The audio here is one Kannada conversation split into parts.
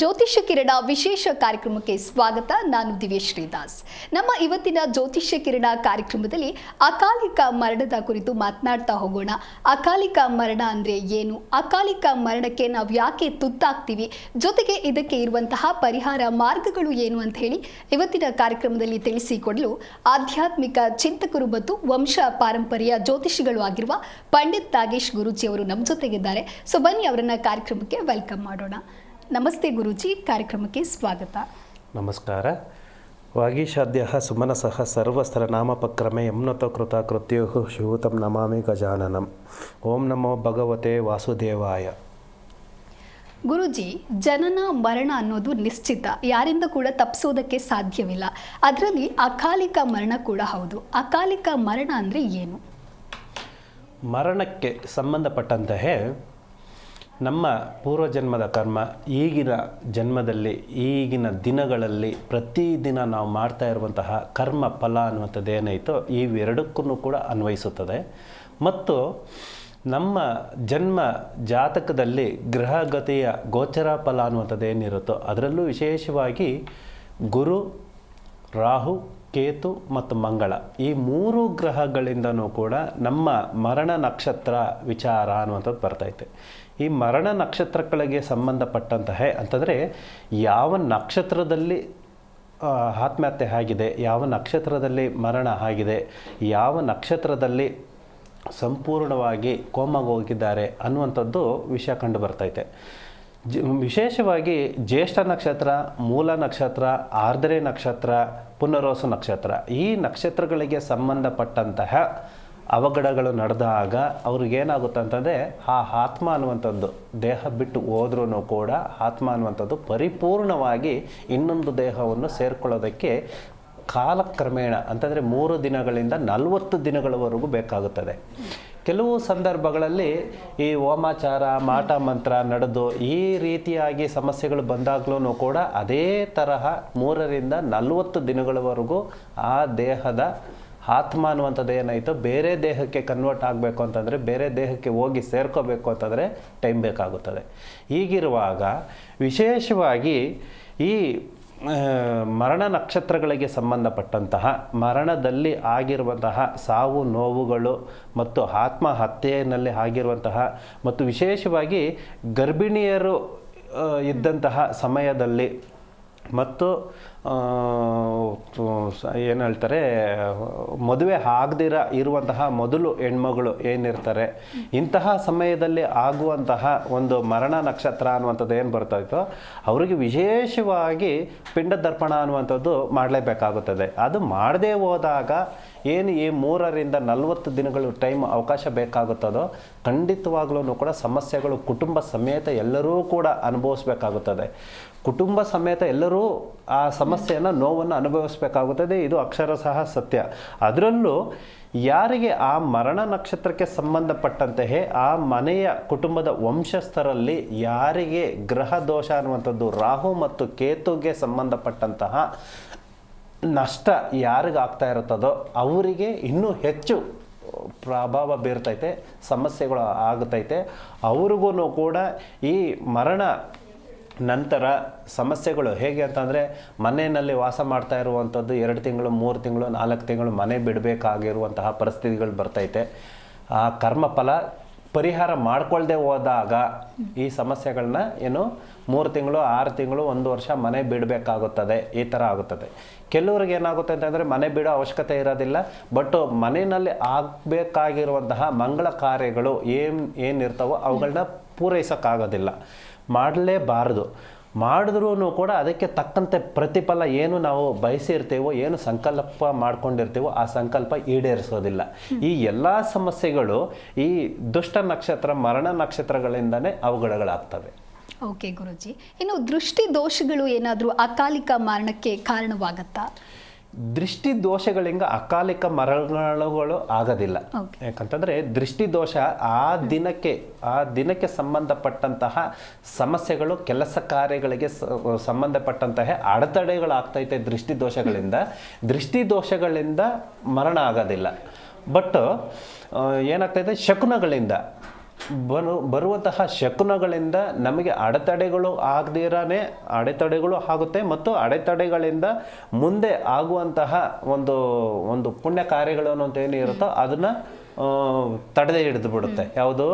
ಜ್ಯೋತಿಷ್ಯ ಕಿರಣ ವಿಶೇಷ ಕಾರ್ಯಕ್ರಮಕ್ಕೆ ಸ್ವಾಗತ. ನಾನು ದಿವ್ಯ ಶ್ರೀದಾಸ್ ನಮ್ಮ ಇವತ್ತಿನ ಜ್ಯೋತಿಷ್ಯ ಕಿರಣ ಕಾರ್ಯಕ್ರಮದಲ್ಲಿ ಅಕಾಲಿಕ ಮರಣದ ಕುರಿತು ಮಾತನಾಡ್ತಾ ಹೋಗೋಣ. ಅಕಾಲಿಕ ಮರಣ ಅಂದ್ರೆ ಏನು? ಅಕಾಲಿಕ ಮರಣಕ್ಕೆ ನಾವು ಯಾಕೆ ತುತ್ತಾಗ್ತೀವಿ? ಜೊತೆಗೆ ಇದಕ್ಕೆ ಇರುವಂತಹ ಪರಿಹಾರ ಮಾರ್ಗಗಳು ಏನು ಅಂತ ಹೇಳಿ ಇವತ್ತಿನ ಕಾರ್ಯಕ್ರಮದಲ್ಲಿ ತಿಳಿಸಿಕೊಡಲು ಆಧ್ಯಾತ್ಮಿಕ ಚಿಂತಕರು ಮತ್ತು ವಂಶ ಪಾರಂಪರ್ಯ ಜ್ಯೋತಿಷಿಗಳು ಆಗಿರುವ ಪಂಡಿತ್ ನಾಗೇಶ್ ಗುರೂಜಿ ಅವರು ನಮ್ಮ ಜೊತೆಗಿದ್ದಾರೆ. ಸೊ ಬನ್ನಿ ಅವರನ್ನ ಕಾರ್ಯಕ್ರಮಕ್ಕೆ ವೆಲ್ಕಮ್ ಮಾಡೋಣ. ನಮಸ್ತೆ ಗುರೂಜಿ ಕಾರ್ಯಕ್ರಮಕ್ಕೆ ಸ್ವಾಗತ. ನಮಸ್ಕಾರ. ವಾಗೀಶಾದ್ಯ ಸುಮನಸಃ ಸರ್ವಸ್ತ್ರ ನಾಮಪಕ್ರಮೆ ಯಮ್ನತ ಕೃತ ಕೃತ್ಯು ಶಿವತಂ ನಮಾಮಿ ಗಜಾನನಂ. ಓಂ ನಮೋ ಭಗವತೆ ವಾಸುದೇವಾಯ. ಗುರುಜಿ ಜನನ ಮರಣ ಅನ್ನೋದು ನಿಶ್ಚಿತ. ಯಾರಿಂದ ಕೂಡ ತಪ್ಪಿಸೋದಕ್ಕೆ ಸಾಧ್ಯವಿಲ್ಲ. ಅದರಲ್ಲಿ ಅಕಾಲಿಕ ಮರಣ ಕೂಡ ಹೌದು. ಅಕಾಲಿಕ ಮರಣ ಅಂದರೆ ಏನು? ಮರಣಕ್ಕೆ ಸಂಬಂಧಪಟ್ಟಂತಹ ನಮ್ಮ ಪೂರ್ವಜನ್ಮದ ಕರ್ಮ ಈಗಿನ ಜನ್ಮದಲ್ಲಿ, ಈಗಿನ ದಿನಗಳಲ್ಲಿ ಪ್ರತಿದಿನ ನಾವು ಮಾಡ್ತಾ ಇರುವಂತಹ ಕರ್ಮ ಫಲ ಅನ್ನುವಂಥದ್ದು ಏನಾಯಿತು ಇವೆರಡಕ್ಕೂ ಕೂಡ ಅನ್ವಯಿಸುತ್ತದೆ. ಮತ್ತು ನಮ್ಮ ಜನ್ಮ ಜಾತಕದಲ್ಲಿ ಗ್ರಹಗತಿಯ ಗೋಚರ ಫಲ ಅನ್ನುವಂಥದ್ದು ಏನಿರುತ್ತೋ ಅದರಲ್ಲೂ ವಿಶೇಷವಾಗಿ ಗುರು, ರಾಹು, ಕೇತು ಮತ್ತು ಮಂಗಳ ಈ ಮೂರು ಗ್ರಹಗಳಿಂದನೂ ಕೂಡ ನಮ್ಮ ಮರಣ ನಕ್ಷತ್ರ ವಿಚಾರ ಅನ್ನುವಂಥದ್ದು ಬರ್ತೈತೆ ಈ ಮರಣ ನಕ್ಷತ್ರಗಳಿಗೆ ಸಂಬಂಧಪಟ್ಟಂತಹ ಅಂತಂದರೆ ಯಾವ ನಕ್ಷತ್ರದಲ್ಲಿ ಆತ್ಮಹತ್ಯೆ ಆಗಿದೆ, ಯಾವ ನಕ್ಷತ್ರದಲ್ಲಿ ಮರಣ ಆಗಿದೆ, ಯಾವ ನಕ್ಷತ್ರದಲ್ಲಿ ಸಂಪೂರ್ಣವಾಗಿ ಕೋಮಾಗಿ ಹೋಗಿದ್ದಾರೆ ಅನ್ನುವಂಥದ್ದು ವಿಷಯ ಕಂಡು ಬರ್ತೈತೆ. ಜ, ವಿಶೇಷವಾಗಿ ಜ್ಯೇಷ್ಠ ನಕ್ಷತ್ರ, ಮೂಲ ನಕ್ಷತ್ರ, ಆರ್ದ್ರೆ ನಕ್ಷತ್ರ, ಪುನರೋಸ ನಕ್ಷತ್ರ ಈ ನಕ್ಷತ್ರಗಳಿಗೆ ಸಂಬಂಧಪಟ್ಟಂತಹ ಅವಘಡಗಳು ನಡೆದಾಗ ಅವ್ರಿಗೇನಾಗುತ್ತೆ ಅಂತಂದರೆ ಆ ಆತ್ಮ ಅನ್ನುವಂಥದ್ದು ದೇಹ ಬಿಟ್ಟು ಹೋದ್ರೂ ಕೂಡ ಆತ್ಮ ಅನ್ನುವಂಥದ್ದು ಪರಿಪೂರ್ಣವಾಗಿ ಇನ್ನೊಂದು ದೇಹವನ್ನು ಸೇರ್ಕೊಳ್ಳೋದಕ್ಕೆ ಕಾಲಕ್ರಮೇಣ, ಅಂತಂದರೆ ಮೂರು ದಿನಗಳಿಂದ ನಲವತ್ತು ದಿನಗಳವರೆಗೂ ಬೇಕಾಗುತ್ತದೆ. ಕೆಲವು ಸಂದರ್ಭಗಳಲ್ಲಿ ಈ ಹೋಮಾಚಾರ, ಮಾಟ ಮಂತ್ರ ನಡೆದು ಈ ರೀತಿಯಾಗಿ ಸಮಸ್ಯೆಗಳು ಬಂದಾಗಲೂ ಕೂಡ ಅದೇ ತರಹ ಮೂರರಿಂದ ನಲವತ್ತು ದಿನಗಳವರೆಗೂ ಆ ದೇಹದ ಆತ್ಮ ಅನ್ನುವಂಥದ್ದು ಏನಾಯಿತು? ಬೇರೆ ದೇಹಕ್ಕೆ ಕನ್ವರ್ಟ್ ಆಗಬೇಕು ಅಂತಂದರೆ ಬೇರೆ ದೇಹಕ್ಕೆ ಹೋಗಿ ಸೇರ್ಕೋಬೇಕು ಅಂತಂದರೆ ಟೈಮ್ ಬೇಕಾಗುತ್ತದೆ. ಹೀಗಿರುವಾಗ ವಿಶೇಷವಾಗಿ ಈ ಮರಣ ನಕ್ಷತ್ರಗಳಿಗೆ ಸಂಬಂಧಪಟ್ಟಂತಹ, ಮರಣದಲ್ಲಿ ಆಗಿರುವಂತಹ ಸಾವು, ನೋವುಗಳು ಮತ್ತು ಆತ್ಮಹತ್ಯೆಯಲ್ಲಿ ಆಗಿರುವಂತಹ ಮತ್ತು ವಿಶೇಷವಾಗಿ ಗರ್ಭಿಣಿಯರು ಇದ್ದಂತಹ ಸಮಯದಲ್ಲಿ ಮತ್ತು ಏನು ಹೇಳ್ತಾರೆ, ಮದುವೆ ಆಗದಿರ ಇರುವಂತಹ ಮೊದಲು ಹೆಣ್ಮಗಳು ಏನಿರ್ತಾರೆ, ಇಂತಹ ಸಮಯದಲ್ಲಿ ಆಗುವಂತಹ ಒಂದು ಮರಣ ನಕ್ಷತ್ರ ಅನ್ನುವಂಥದ್ದು ಏನು ಬರ್ತಾಯಿತೋ ಅವರಿಗೆ ವಿಶೇಷವಾಗಿ ಪಿಂಡ ದರ್ಪಣ ಅನ್ನುವಂಥದ್ದು ಮಾಡಲೇಬೇಕಾಗುತ್ತದೆ. ಅದು ಮಾಡದೇ ಹೋದಾಗ ಏನು ಈ ಮೂರರಿಂದ ನಲವತ್ತು ದಿನಗಳು ಟೈಮ್ ಅವಕಾಶ ಬೇಕಾಗುತ್ತದೋ ಖಂಡಿತವಾಗ್ಲೂ ಕೂಡ ಸಮಸ್ಯೆಗಳು ಕುಟುಂಬ ಸಮೇತ ಎಲ್ಲರೂ ಕೂಡ ಅನುಭವಿಸಬೇಕಾಗುತ್ತದೆ. ಕುಟುಂಬ ಸಮೇತ ಎಲ್ಲರೂ ಆ ಸಮಸ್ಯೆಯನ್ನು, ನೋವನ್ನು ಅನುಭವಿಸಬೇಕಾಗುತ್ತದೆ. ಇದು ಅಕ್ಷರ ಸಹ ಸತ್ಯ. ಅದರಲ್ಲೂ ಯಾರಿಗೆ ಆ ಮರಣ ನಕ್ಷತ್ರಕ್ಕೆ ಸಂಬಂಧಪಟ್ಟಂತೆಯೇ ಆ ಮನೆಯ ಕುಟುಂಬದ ವಂಶಸ್ಥರಲ್ಲಿ ಯಾರಿಗೆ ಗ್ರಹ ದೋಷ ಅನ್ನುವಂಥದ್ದು, ರಾಹು ಮತ್ತು ಕೇತುಗೆ ಸಂಬಂಧಪಟ್ಟಂತಹ ನಷ್ಟ ಯಾರಿಗಾಗ್ತಾ ಇರುತ್ತದೋ ಅವರಿಗೆ ಇನ್ನೂ ಹೆಚ್ಚು ಪ್ರಭಾವ ಬೀರ್ತೈತೆ, ಸಮಸ್ಯೆಗಳು ಆಗುತ್ತೈತೆ. ಅವ್ರಿಗೂ ಕೂಡ ಈ ಮರಣ ನಂತರ ಸಮಸ್ಯೆಗಳು ಹೇಗೆ ಅಂತಂದರೆ, ಮನೆಯಲ್ಲಿ ವಾಸ ಮಾಡ್ತಾ ಇರುವಂಥದ್ದು ಎರಡು ತಿಂಗಳು, ಮೂರು ತಿಂಗಳು, ನಾಲ್ಕು ತಿಂಗಳು ಮನೆ ಬಿಡಬೇಕಾಗಿರುವಂತಹ ಪರಿಸ್ಥಿತಿಗಳು ಬರ್ತೈತೆ. ಆ ಕರ್ಮಫಲ ಪರಿಹಾರ ಮಾಡ್ಕೊಳ್ದೆ ಹೋದಾಗ ಈ ಸಮಸ್ಯೆಗಳನ್ನ ಏನು ಮೂರು ತಿಂಗಳು, ಆರು ತಿಂಗಳು, ಒಂದು ವರ್ಷ ಮನೆ ಬಿಡಬೇಕಾಗುತ್ತದೆ. ಈ ಥರ ಆಗುತ್ತದೆ. ಕೆಲವ್ರಿಗೆ ಏನಾಗುತ್ತೆ ಅಂತಂದರೆ ಮನೆ ಬಿಡೋ ಅವಶ್ಯಕತೆ ಇರೋದಿಲ್ಲ ಬಟ್ ಮನೆಯಲ್ಲಿ ಆಗಬೇಕಾಗಿರುವಂತಹ ಮಂಗಳ ಕಾರ್ಯಗಳು ಏನು, ಏನಿರ್ತಾವೋ ಅವುಗಳನ್ನ ಪೂರೈಸೋಕ್ಕಾಗೋದಿಲ್ಲ. ಮಾಡಲೇಬಾರದು. ಮಾಡಿದ್ರೂ ಕೂಡ ಅದಕ್ಕೆ ತಕ್ಕಂತೆ ಪ್ರತಿಫಲ ಏನು ನಾವು ಬಯಸಿರ್ತೀವೋ, ಏನು ಸಂಕಲ್ಪ ಮಾಡ್ಕೊಂಡಿರ್ತೀವೋ, ಆ ಸಂಕಲ್ಪ ಈಡೇರಿಸೋದಿಲ್ಲ. ಈ ಎಲ್ಲ ಸಮಸ್ಯೆಗಳು ಈ ದುಷ್ಟ ನಕ್ಷತ್ರ, ಮರಣ ನಕ್ಷತ್ರಗಳಿಂದನೇ ಅವಘಡಗಳಾಗ್ತವೆ. ಓಕೆ ಗುರುಜಿ. ಇನ್ನು ದೃಷ್ಟಿ ದೋಷಗಳು ಏನಾದರೂ ಅಕಾಲಿಕ ಮರಣಕ್ಕೆ ಕಾರಣವಾಗತ್ತಾ? ದೃಷ್ಟಿ ದೋಷಗಳಿಂದ ಅಕಾಲಿಕ ಮರಣಗಳು ಆಗೋದಿಲ್ಲ. ಯಾಕಂತಂದರೆ ಯಾಕಂತಂದ್ರೆ ದೃಷ್ಟಿ ದೋಷ ಆ ದಿನಕ್ಕೆ ಆ ದಿನಕ್ಕೆ ಸಂಬಂಧಪಟ್ಟಂತಹ ಸಮಸ್ಯೆಗಳು ಕೆಲಸ ಕಾರ್ಯಗಳಿಗೆ ಸಂಬಂಧಪಟ್ಟಂತಹ ಅಡೆತಡೆಗಳಾಗ್ತೈತೆ ದೋಷಗಳಿಂದ ದೃಷ್ಟಿ ದೋಷಗಳಿಂದ ಮರಣ ಆಗೋದಿಲ್ಲ. ಬಟ್ ಏನಾಗ್ತೈತೆ? ಶಕುನಗಳಿಂದ. ಬರು ಬರುವಂತಹ ಶಕುನಗಳಿಂದ ನಮಗೆ ಅಡೆತಡೆಗಳು ಆಗದಿರಾನೇ ಅಡೆತಡೆಗಳು ಆಗುತ್ತೆ ಮತ್ತು ಅಡೆತಡೆಗಳಿಂದ ಮುಂದೆ ಆಗುವಂತಹ ಒಂದು ಒಂದು ಪುಣ್ಯ ಕಾರ್ಯಗಳು ಅನ್ನೋದು ಏನಿರುತ್ತೋ ಅದನ್ನು ತಡೆದೇ ಹಿಡಿದು ಬಿಡುತ್ತೆ. ಯಾವುದು?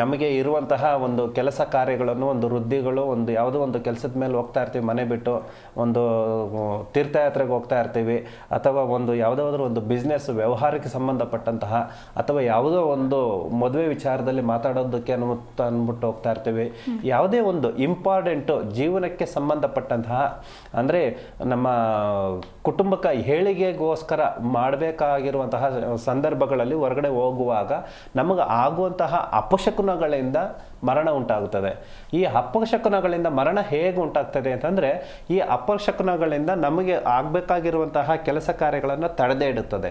ನಮಗೆ ಇರುವಂತಹ ಒಂದು ಕೆಲಸ ಕಾರ್ಯಗಳನ್ನು, ಒಂದು ವೃದ್ಧಿಗಳು, ಒಂದು ಯಾವುದೋ ಒಂದು ಕೆಲಸದ ಮೇಲೆ ಹೋಗ್ತಾ ಇರ್ತೀವಿ, ಮನೆ ಬಿಟ್ಟು ಒಂದು ತೀರ್ಥಯಾತ್ರೆಗೆ ಹೋಗ್ತಾ ಇರ್ತೀವಿ, ಅಥವಾ ಒಂದು ಯಾವುದಾದ್ರೂ ಒಂದು ಬಿಸ್ನೆಸ್ ವ್ಯವಹಾರಕ್ಕೆ ಸಂಬಂಧಪಟ್ಟಂತಹ, ಅಥವಾ ಯಾವುದೋ ಒಂದು ಮದುವೆ ವಿಚಾರದಲ್ಲಿ ಮಾತಾಡೋದಕ್ಕೆ ಅನ್ಬಿಟ್ಟು ಅಂದ್ಬಿಟ್ಟು ಹೋಗ್ತಾ ಇರ್ತೀವಿ. ಯಾವುದೇ ಒಂದು ಇಂಪಾರ್ಟೆಂಟು ಜೀವನಕ್ಕೆ ಸಂಬಂಧಪಟ್ಟಂತಹ, ಅಂದರೆ ನಮ್ಮ ಕುಟುಂಬಕ ಹೇಳಿಗೆಗೋಸ್ಕರ ಮಾಡಬೇಕಾಗಿರುವಂತಹ ಸಂದರ್ಭಗಳಲ್ಲಿ ಹೊರಗಡೆ ಹೋಗುವಾಗ ನಮಗೆ ಆಗುವಂತಹ ಅಪಶಕುನಗಳಿಂದ ಮರಣ ಉಂಟಾಗುತ್ತದೆ. ಈ ಅಪಶಕುನಗಳಿಂದ ಮರಣ ಹೇಗೆ ಉಂಟಾಗ್ತದೆ ಅಂತಂದರೆ ಈ ಅಪಶಕುನಗಳಿಂದ ನಮಗೆ ಆಗಬೇಕಾಗಿರುವಂತಹ ಕೆಲಸ ಕಾರ್ಯಗಳನ್ನು ತಡೆದೇ ಇಡುತ್ತದೆ.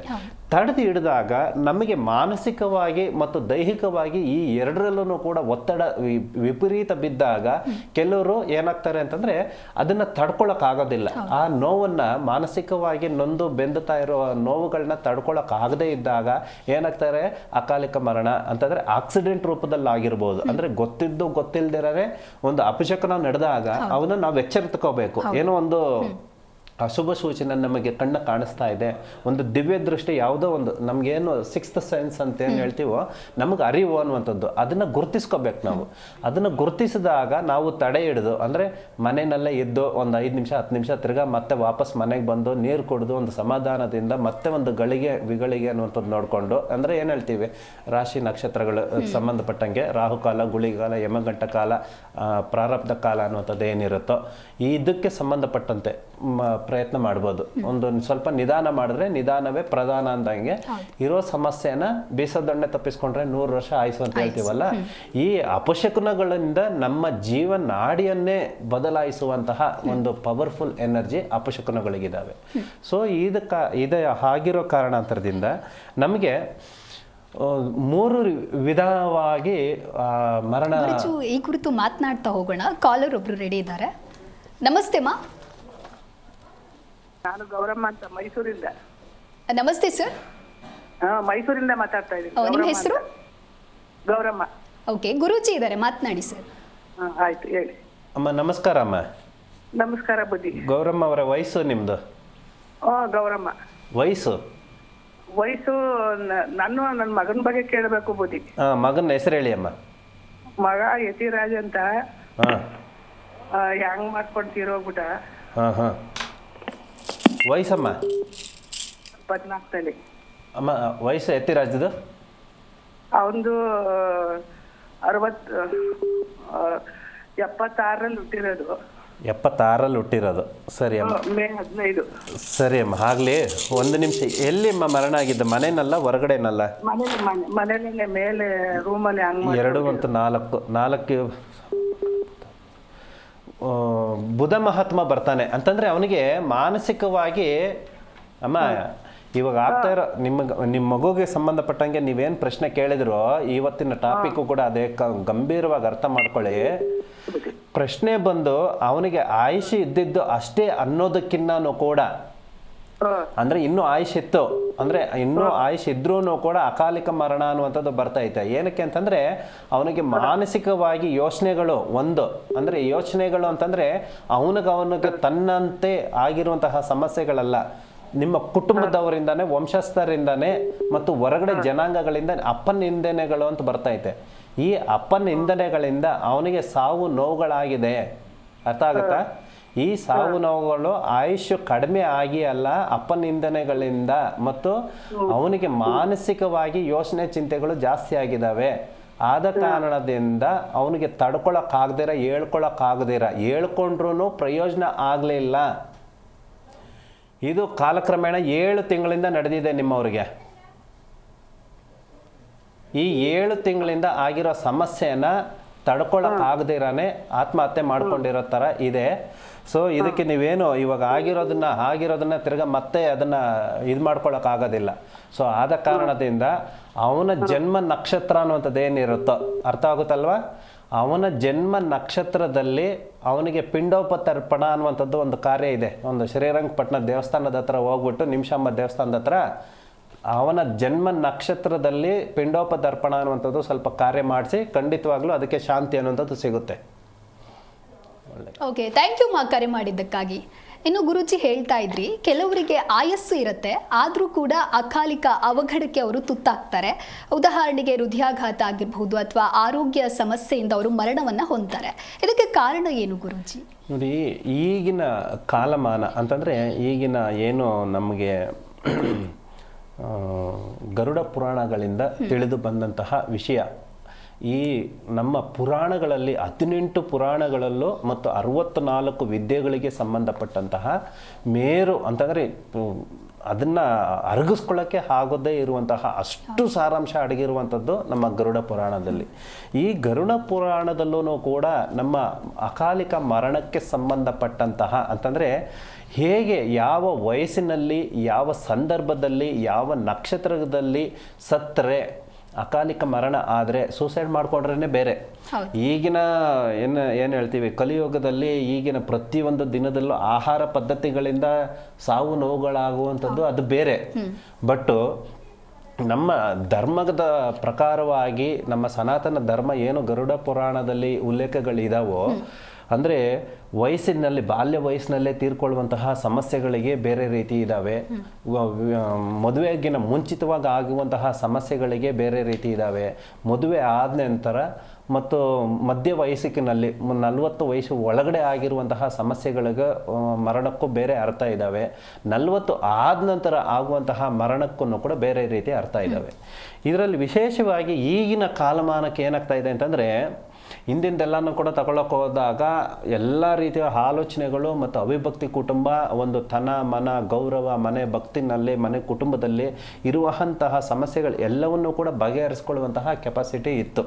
ತಡೆದು ಹಿಡಿದಾಗ ನಮಗೆ ಮಾನಸಿಕವಾಗಿ ಮತ್ತು ದೈಹಿಕವಾಗಿ ಈ ಎರಡರಲ್ಲೂ ಕೂಡ ಒತ್ತಡ ವಿ- ವಿಪರೀತ ಬಿದ್ದಾಗ ಕೆಲವರು ಏನಾಗ್ತಾರೆ ಅಂತಂದರೆ ಅದನ್ನು ತಡ್ಕೊಳ್ಳೋಕ್ಕಾಗೋದಿಲ್ಲ ಆ ನೋವನ್ನು ಮಾನಸಿಕವಾಗಿ ನೊಂದು ಬೆಂದುತ್ತಾ ಇರುವ ನೋವುಗಳನ್ನ ತಡ್ಕೊಳ್ಳೋಕ್ಕಾಗದೇ ಇದ್ದಾಗ ಏನಾಗ್ತಾರೆ? ಅಕಾಲಿಕ ಮರಣ ಅಂತಂದರೆ ಆಕ್ಸಿಡೆಂಟ್ ರೂಪದಲ್ಲಿ ಆಗಿರ್ಬೋದು ಅಂದ್ರೆ ಗೊತ್ತಿದ್ದು ಗೊತ್ತಿಲ್ದಿರೇ ಒಂದು ಅಪಶಕನ ನಡೆದಾಗ ಅವನ್ನ ನಾವು ಎಚ್ಚರಿತ್ಕೋಬೇಕು. ಏನೋ ಒಂದು ಅಶುಭ ಸೂಚನೆ ನಮಗೆ ಕಣ್ಣ ಕಾಣಿಸ್ತಾ ಇದೆ. ಒಂದು ದಿವ್ಯ ದೃಷ್ಟಿ ಯಾವುದೋ ಒಂದು ನಮಗೇನು ಸಿಕ್ಸ್ತ್ ಸೆನ್ಸ್ ಅಂತ ಏನು ಹೇಳ್ತೀವೋ ನಮಗೆ ಅರಿವು ಅನ್ನುವಂಥದ್ದು. ಅದನ್ನು ಗುರುತಿಸ್ಕೋಬೇಕು ನಾವು. ಅದನ್ನು ಗುರುತಿಸಿದಾಗ ನಾವು ತಡೆ ಹಿಡಿದು ಅಂದರೆ ಮನೆಯಲ್ಲೇ ಇದ್ದು ಒಂದು ಐದು ನಿಮಿಷ ಹತ್ತು ನಿಮಿಷ ತಿರ್ಗಾ ಮತ್ತೆ ವಾಪಸ್ ಮನೆಗೆ ಬಂದು ನೀರು ಕುಡಿದು ಒಂದು ಸಮಾಧಾನದಿಂದ ಮತ್ತೆ ಒಂದು ಗಳಿಗೆ ವಿಗಳಿಗೆ ಅನ್ನುವಂಥದ್ದು ನೋಡಿಕೊಂಡು ಅಂದರೆ ಏನು ಹೇಳ್ತೀವಿ ರಾಶಿ ನಕ್ಷತ್ರಗಳು ಸಂಬಂಧಪಟ್ಟಂಗೆ ರಾಹುಕಾಲ ಗುಳಿಗಾಲ ಯಮಗಂಟ ಕಾಲ ಪ್ರಾರಬ್ಧ ಕಾಲ ಅನ್ನುವಂಥದ್ದು ಏನಿರುತ್ತೋ ಇದಕ್ಕೆ ಸಂಬಂಧಪಟ್ಟಂತೆ ಮ, ಪ್ರಯತ್ನ ಮಾಡ್ಬೋದು. ಒಂದು ಸ್ವಲ್ಪ ನಿಧಾನ ಮಾಡಿದ್ರೆ ನಿಧಾನವೇ ಪ್ರಧಾನ ಅಂದಂಗೆ ಇರೋ ಸಮಸ್ಯೆನ ಬೀಸದೊಣ್ಣೆ ತಪ್ಪಿಸ್ಕೊಂಡ್ರೆ ನೂರು ವರ್ಷ ಆಯ್ಸು ಅಂತ ಹೇಳ್ತೀವಲ್ಲ? ಈ ಅಪಶಕುನಗಳಿಂದ ನಮ್ಮ ಜೀವನ ನಾಡಿಯನ್ನೇ ಬದಲಾಯಿಸುವಂತಹ ಒಂದು ಪವರ್ಫುಲ್ ಎನರ್ಜಿ ಅಪಶಕುನಗಳಿಗಿದ್ದಾವೆ ಸೊ ಇದಕ್ಕ ಇದ ಆಗಿರೋ ಕಾರಣಾಂತರದಿಂದ ನಮಗೆ ಮೂರು ವಿಧವಾಗಿ ಮರಣ ಈ ಕುರಿತು ಮಾತನಾಡ್ತಾ ಹೋಗೋಣ. ಕಾಲರ್ ಒಬ್ರು ರೆಡಿ ಇದ್ದಾರೆ. ನಮಸ್ತೆ ಮಾ. ನಾನು ಗೌರಮ್ಮ ಅಂತ ಮೈಸೂರಿಂದ. ನಮಸ್ತೆ ಸರ್. ಹಾ ಮೈಸೂರಿಂದ ಮಾತಾಡ್ತಾ ಇದ್ದೀನಿ. ನಿಮ್ಮ ಹೆಸರು? ಗೌರಮ್ಮ. ಓಕೆ ಗುರೂಜಿ ಇದ್ದಾರೆ ಮಾತನಾಡಿ ಸರ್. ಹಾ ಆಯ್ತು ಹೇಳಿ. ಅಮ್ಮ ನಮಸ್ಕಾರ ಅಮ್ಮ. ನಮಸ್ಕಾರ ಬುದ್ಧಿ. ಗೌರಮ್ಮ ಅವರ ವಯಸ್ಸು ನಿಮ್ದು? ಹಾ ಗೌರಮ್ಮ. ವಯಸ್ಸು? ವಯಸ್ಸು ನ- ನಾನು ನನ್ನ ಮಗನ ಬಗ್ಗೆ ಕೇಳಬೇಕು ಬುದ್ಧಿ. ಆ, ಮಗನ ಹೆಸರು ಹೇಳಿ ಅಮ್ಮ. ಮಗ ಯತಿರಾಜ್ ಅಂತ. ಹಾಂ. ಆ, ಹ್ಯಾಂಗ್ ಮಾಡ್ಕೊಂಡು ತೀರೋಗ್ಬಿಟ್ಟ ಹಾಂ ಹಾಂ. ವಯಸ್ಸಮ್ಮ? ಇಪ್ಪತ್ನಾಲ್ಕಲ್ಲಿ ಅಮ್ಮ ವಯಸ್ಸು ಎತ್ತಿರಾಜ್ಯದು ಅವನದು ಅರವತ್ತು ಎಪ್ಪತ್ತಾರಲ್ಲಿ ಹುಟ್ಟಿರೋದು. ಎಪ್ಪತ್ತಾರಲ್ಲಿ ಹುಟ್ಟಿರೋದು. ಸರಿ ಅಮ್ಮ. ಮೇ ಹದಿನೈದು. ಸರಿ ಅಮ್ಮ ಆಗಲಿ. ಒಂದು ನಿಮಿಷ. ಎಲ್ಲಿ ಅಮ್ಮ ಮರಣ ಆಗಿದ್ದು? ಮನೆನಲ್ಲ ಹೊರಗಡೆನಲ್ಲ? ಮನೇಲಿ ಮನೆ ಮನೇಲಿ ಮೇಲೆ ರೂಮಲ್ಲಿ ಹಂಗ್ ಎರಡು ಮತ್ತು ನಾಲ್ಕು. ನಾಲ್ಕು ಬುಧ ಮಹಾತ್ಮ ಬರ್ತಾನೆ ಅಂತಂದ್ರೆ ಅವನಿಗೆ ಮಾನಸಿಕವಾಗಿ ಅಮ್ಮ ಇವಾಗ ಆಗ್ತಾ ಇರೋ ನಿಮ್ಮ ನಿಮ್ಮ ಮಗುಗೆ ಸಂಬಂಧಪಟ್ಟಂಗೆ ನೀವೇನು ಪ್ರಶ್ನೆ ಕೇಳಿದ್ರೋ ಇವತ್ತಿನ ಟಾಪಿಕ್ಕು ಕೂಡ ಅದೇ ಗಂಭೀರವಾಗಿ ಅರ್ಥ ಮಾಡ್ಕೊಳ್ಳಿ. ಪ್ರಶ್ನೆ ಬಂದು ಅವನಿಗೆ ಆಯುಷಿ ಇದ್ದಿದ್ದು ಅಷ್ಟೇ ಅನ್ನೋದಕ್ಕಿನ್ನೂ ಕೂಡ. ಅಂದ್ರೆ ಇನ್ನು ಆಯುಷ್ ಇತ್ತು. ಅಂದ್ರೆ ಇನ್ನು ಆಯುಷ್ ಇದ್ರೂ ಕೂಡ ಅಕಾಲಿಕ ಮರಣ ಅನ್ನುವಂಥದ್ದು ಬರ್ತಾ ಬರ್ತೈತೆ ಏನಕ್ಕೆ ಅಂತಂದ್ರೆ ಅವನಿಗೆ ಮಾನಸಿಕವಾಗಿ ಯೋಚನೆಗಳು ಒಂದು. ಅಂದ್ರೆ ಯೋಚನೆಗಳು ಅಂತಂದ್ರೆ ಅವನಿಗೆ ಅವನಿಗೆ ತನ್ನಂತೆ ಆಗಿರುವಂತಹ ಸಮಸ್ಯೆಗಳಲ್ಲ. ನಿಮ್ಮ ಕುಟುಂಬದವರಿಂದಾನೆ ವಂಶಸ್ಥರಿಂದಾನೆ ಮತ್ತು ಹೊರಗಡೆ ಜನಾಂಗಗಳಿಂದ ಅಪ್ಪನ ನಿಂದನೆಗಳು ಅಂತ ಬರ್ತೈತೆ ಈ ಅಪ್ಪನ ನಿಂದನೆಗಳಿಂದ ಅವನಿಗೆ ಸಾವು ನೋವುಗಳಾಗಿದೆ. ಅರ್ಥ ಆಗುತ್ತಾ? ಈ ಸಾವು ನೋವುಗಳು ಆಯುಷ್ಯ ಕಡಿಮೆ ಆಗಿ ಅಲ್ಲ ಅಪನಿಂದನೆಗಳಿಂದ ಮತ್ತು ಅವನಿಗೆ ಮಾನಸಿಕವಾಗಿ ಯೋಚನೆ ಚಿಂತೆಗಳು ಜಾಸ್ತಿ ಆಗಿದ್ದಾವೆ. ಆದ ಕಾರಣದಿಂದ ಅವನಿಗೆ ತಡ್ಕೊಳಕ್ಕಾಗ್ದಿರ ಹೇಳ್ಕೊಳಕ್ಕಾಗದಿರ ಹೇಳ್ಕೊಂಡ್ರೂ ಪ್ರಯೋಜನ ಆಗಲಿಲ್ಲ. ಇದು ಕಾಲಕ್ರಮೇಣ ಏಳು ತಿಂಗಳಿಂದ ನಡೆದಿದೆ ನಿಮ್ಮವ್ರಿಗೆ. ಈ ಏಳು ತಿಂಗಳಿಂದ ಆಗಿರೋ ಸಮಸ್ಯೆನ ತಡ್ಕೊಳಕ್ ಆಗದಿರಾನೆ ಆತ್ಮಹತ್ಯೆ ಮಾಡ್ಕೊಂಡಿರೋ ಥರ ಇದೆ. ಸೊ ಇದಕ್ಕೆ ನೀವೇನು ಇವಾಗ ಆಗಿರೋದನ್ನ ಆಗಿರೋದನ್ನ ತಿರ್ಗ ಮತ್ತೆ ಅದನ್ನ ಇದು ಮಾಡ್ಕೊಳಕ್ ಆಗೋದಿಲ್ಲ. ಸೊ ಆದ ಕಾರಣದಿಂದ ಅವನ ಜನ್ಮ ನಕ್ಷತ್ರ ಅನ್ನುವಂಥದ್ದು ಏನಿರುತ್ತೋ, ಅರ್ಥ ಆಗುತ್ತಲ್ವಾ? ಅವನ ಜನ್ಮ ನಕ್ಷತ್ರದಲ್ಲಿ ಅವನಿಗೆ ಪಿಂಡೋಪತರ್ಪಣ ಅನ್ನುವಂಥದ್ದು ಒಂದು ಕಾರ್ಯ ಇದೆ. ಒಂದು ಶ್ರೀರಂಗಪಟ್ಟಣ ದೇವಸ್ಥಾನದ ಹತ್ರ ಹೋಗ್ಬಿಟ್ಟು ನಿಮಿಷಾಂಬ ದೇವಸ್ಥಾನದ ಹತ್ರ ಅವನ ಜನ್ಮ ನಕ್ಷತ್ರದಲ್ಲಿ ಪಿಂಡೋಪದರ್ಪಣ ಅನ್ನುವಂಥದ್ದು ಸ್ವಲ್ಪ ಕಾರ್ಯ ಮಾಡಿಸಿ ಖಂಡಿತವಾಗ್ಲೂ ಅದಕ್ಕೆ ಶಾಂತಿ ಅನ್ನುವಂಥದ್ದು ಸಿಗುತ್ತೆ. ಓಕೆ ಥ್ಯಾಂಕ್ ಯು ಮಾ ಕರೆ ಮಾಡಿದ್ದಕ್ಕಾಗಿ. ಇನ್ನು ಗುರುಜಿ ಹೇಳ್ತಾ ಇದ್ರಿ ಕೆಲವರಿಗೆ ಆಯಸ್ಸು ಇರುತ್ತೆ ಆದರೂ ಕೂಡ ಅಕಾಲಿಕ ಅವಘಡಕ್ಕೆ ಅವರು ತುತ್ತಾಗ್ತಾರೆ. ಉದಾಹರಣೆಗೆ ಹೃದಯಾಘಾತ ಆಗಿರಬಹುದು ಅಥವಾ ಆರೋಗ್ಯ ಸಮಸ್ಯೆಯಿಂದ ಅವರು ಮರಣವನ್ನು ಹೊಂದ್ತಾರೆ. ಇದಕ್ಕೆ ಕಾರಣ ಏನು ಗುರುಜಿ? ನೋಡಿ ಈಗಿನ ಕಾಲಮಾನ ಅಂತಂದರೆ ಈಗಿನ ಏನು ನಮಗೆ ಗರುಡ ಪುರಾಣಗಳಿಂದ ತಿಳಿದು ಬಂದಂತಹ ವಿಷಯ. ಈ ನಮ್ಮ ಪುರಾಣಗಳಲ್ಲಿ ಹದಿನೆಂಟು ಪುರಾಣಗಳಲ್ಲೂ ಮತ್ತು ಅರವತ್ತು ನಾಲ್ಕು ವಿದ್ಯೆಗಳಿಗೆ ಸಂಬಂಧಪಟ್ಟಂತಹ ಮೇರು ಅಂತಂದರೆ ಅದನ್ನು ಅರಗಿಸ್ಕೊಳ್ಳೋಕ್ಕೆ ಆಗೋದೇ ಇರುವಂತಹ ಅಷ್ಟು ಸಾರಾಂಶ ಅಡಗಿರುವಂಥದ್ದು ನಮ್ಮ ಗರುಡ ಪುರಾಣದಲ್ಲಿ. ಈ ಗರುಡ ಪುರಾಣದಲ್ಲೂ ಕೂಡ ನಮ್ಮ ಅಕಾಲಿಕ ಮರಣಕ್ಕೆ ಸಂಬಂಧಪಟ್ಟಂತಹ ಅಂತಂದರೆ, ಹೇಗೆ ಯಾವ ವಯಸ್ಸಿನಲ್ಲಿ, ಯಾವ ಸಂದರ್ಭದಲ್ಲಿ, ಯಾವ ನಕ್ಷತ್ರದಲ್ಲಿ ಸತ್ತರೆ ಅಕಾಲಿಕ ಮರಣ ಆದರೆ ಸೂಸೈಡ್ ಮಾಡಿಕೊಂಡ್ರೇ ಬೇರೆ. ಈಗಿನ ಏನು ಏನು ಹೇಳ್ತೀವಿ ಕಲಿಯುಗದಲ್ಲಿ ಈಗಿನ ಪ್ರತಿಯೊಂದು ದಿನದಲ್ಲೂ ಆಹಾರ ಪದ್ಧತಿಗಳಿಂದ ಸಾವು ನೋವುಗಳಾಗುವಂಥದ್ದು ಅದು ಬೇರೆ. ಬಟ್ಟು ನಮ್ಮ ಧರ್ಮದ ಪ್ರಕಾರವಾಗಿ ನಮ್ಮ ಸನಾತನ ಧರ್ಮ ಏನು ಗರುಡ ಪುರಾಣದಲ್ಲಿ ಉಲ್ಲೇಖಗಳಿದಾವೋ ಅಂದರೆ ವಯಸ್ಸಿನಲ್ಲಿ ಬಾಲ್ಯ ವಯಸ್ಸಿನಲ್ಲೇ ತೀರ್ಕೊಳ್ಳುವಂತಹ ಸಮಸ್ಯೆಗಳಿಗೆ ಬೇರೆ ರೀತಿ ಇದ್ದಾವೆ ಮದುವೆಗಿನ ಮುಂಚಿತವಾಗಿ ಆಗುವಂತಹ ಸಮಸ್ಯೆಗಳಿಗೆ ಬೇರೆ ರೀತಿ ಇದ್ದಾವೆ ಮದುವೆ ಆದ ನಂತರ ಮತ್ತು ಮಧ್ಯ ವಯಸ್ಸಿನಲ್ಲಿ ನಲವತ್ತು ವಯಸ್ಸು ಒಳಗಡೆ ಆಗಿರುವಂತಹ ಸಮಸ್ಯೆಗಳಿಗೆ ಮರಣಕ್ಕೂ ಬೇರೆ ಅರ್ಥ ಇದ್ದಾವೆ ನಲವತ್ತು ಆದ ನಂತರ ಆಗುವಂತಹ ಮರಣಕ್ಕೂ ಕೂಡ ಬೇರೆ ರೀತಿ ಅರ್ಥ ಇದ್ದಾವೆ ಇದರಲ್ಲಿ ವಿಶೇಷವಾಗಿ ಈಗಿನ ಕಾಲಮಾನಕ್ಕೆ ಏನಾಗ್ತಾ ಇದೆ ಅಂತಂದರೆ ಹಿಂದಿಂದೆಲ್ಲನೂ ಕೂಡ ತಗೊಳಕ್ಕೆ ಹೋದಾಗ ಎಲ್ಲ ರೀತಿಯ ಆಲೋಚನೆಗಳು ಮತ್ತು ಅವಿಭಕ್ತಿ ಕುಟುಂಬ ಒಂದು ತನ ಮನ ಗೌರವ ಮನೆ ಭಕ್ತಿನಲ್ಲಿ ಮನೆ ಕುಟುಂಬದಲ್ಲಿ ಇರುವಂತಹ ಸಮಸ್ಯೆಗಳು ಎಲ್ಲವನ್ನೂ ಕೂಡ ಬಗೆಹರಿಸ್ಕೊಳ್ಳುವಂತಹ ಕೆಪಾಸಿಟಿ ಇತ್ತು.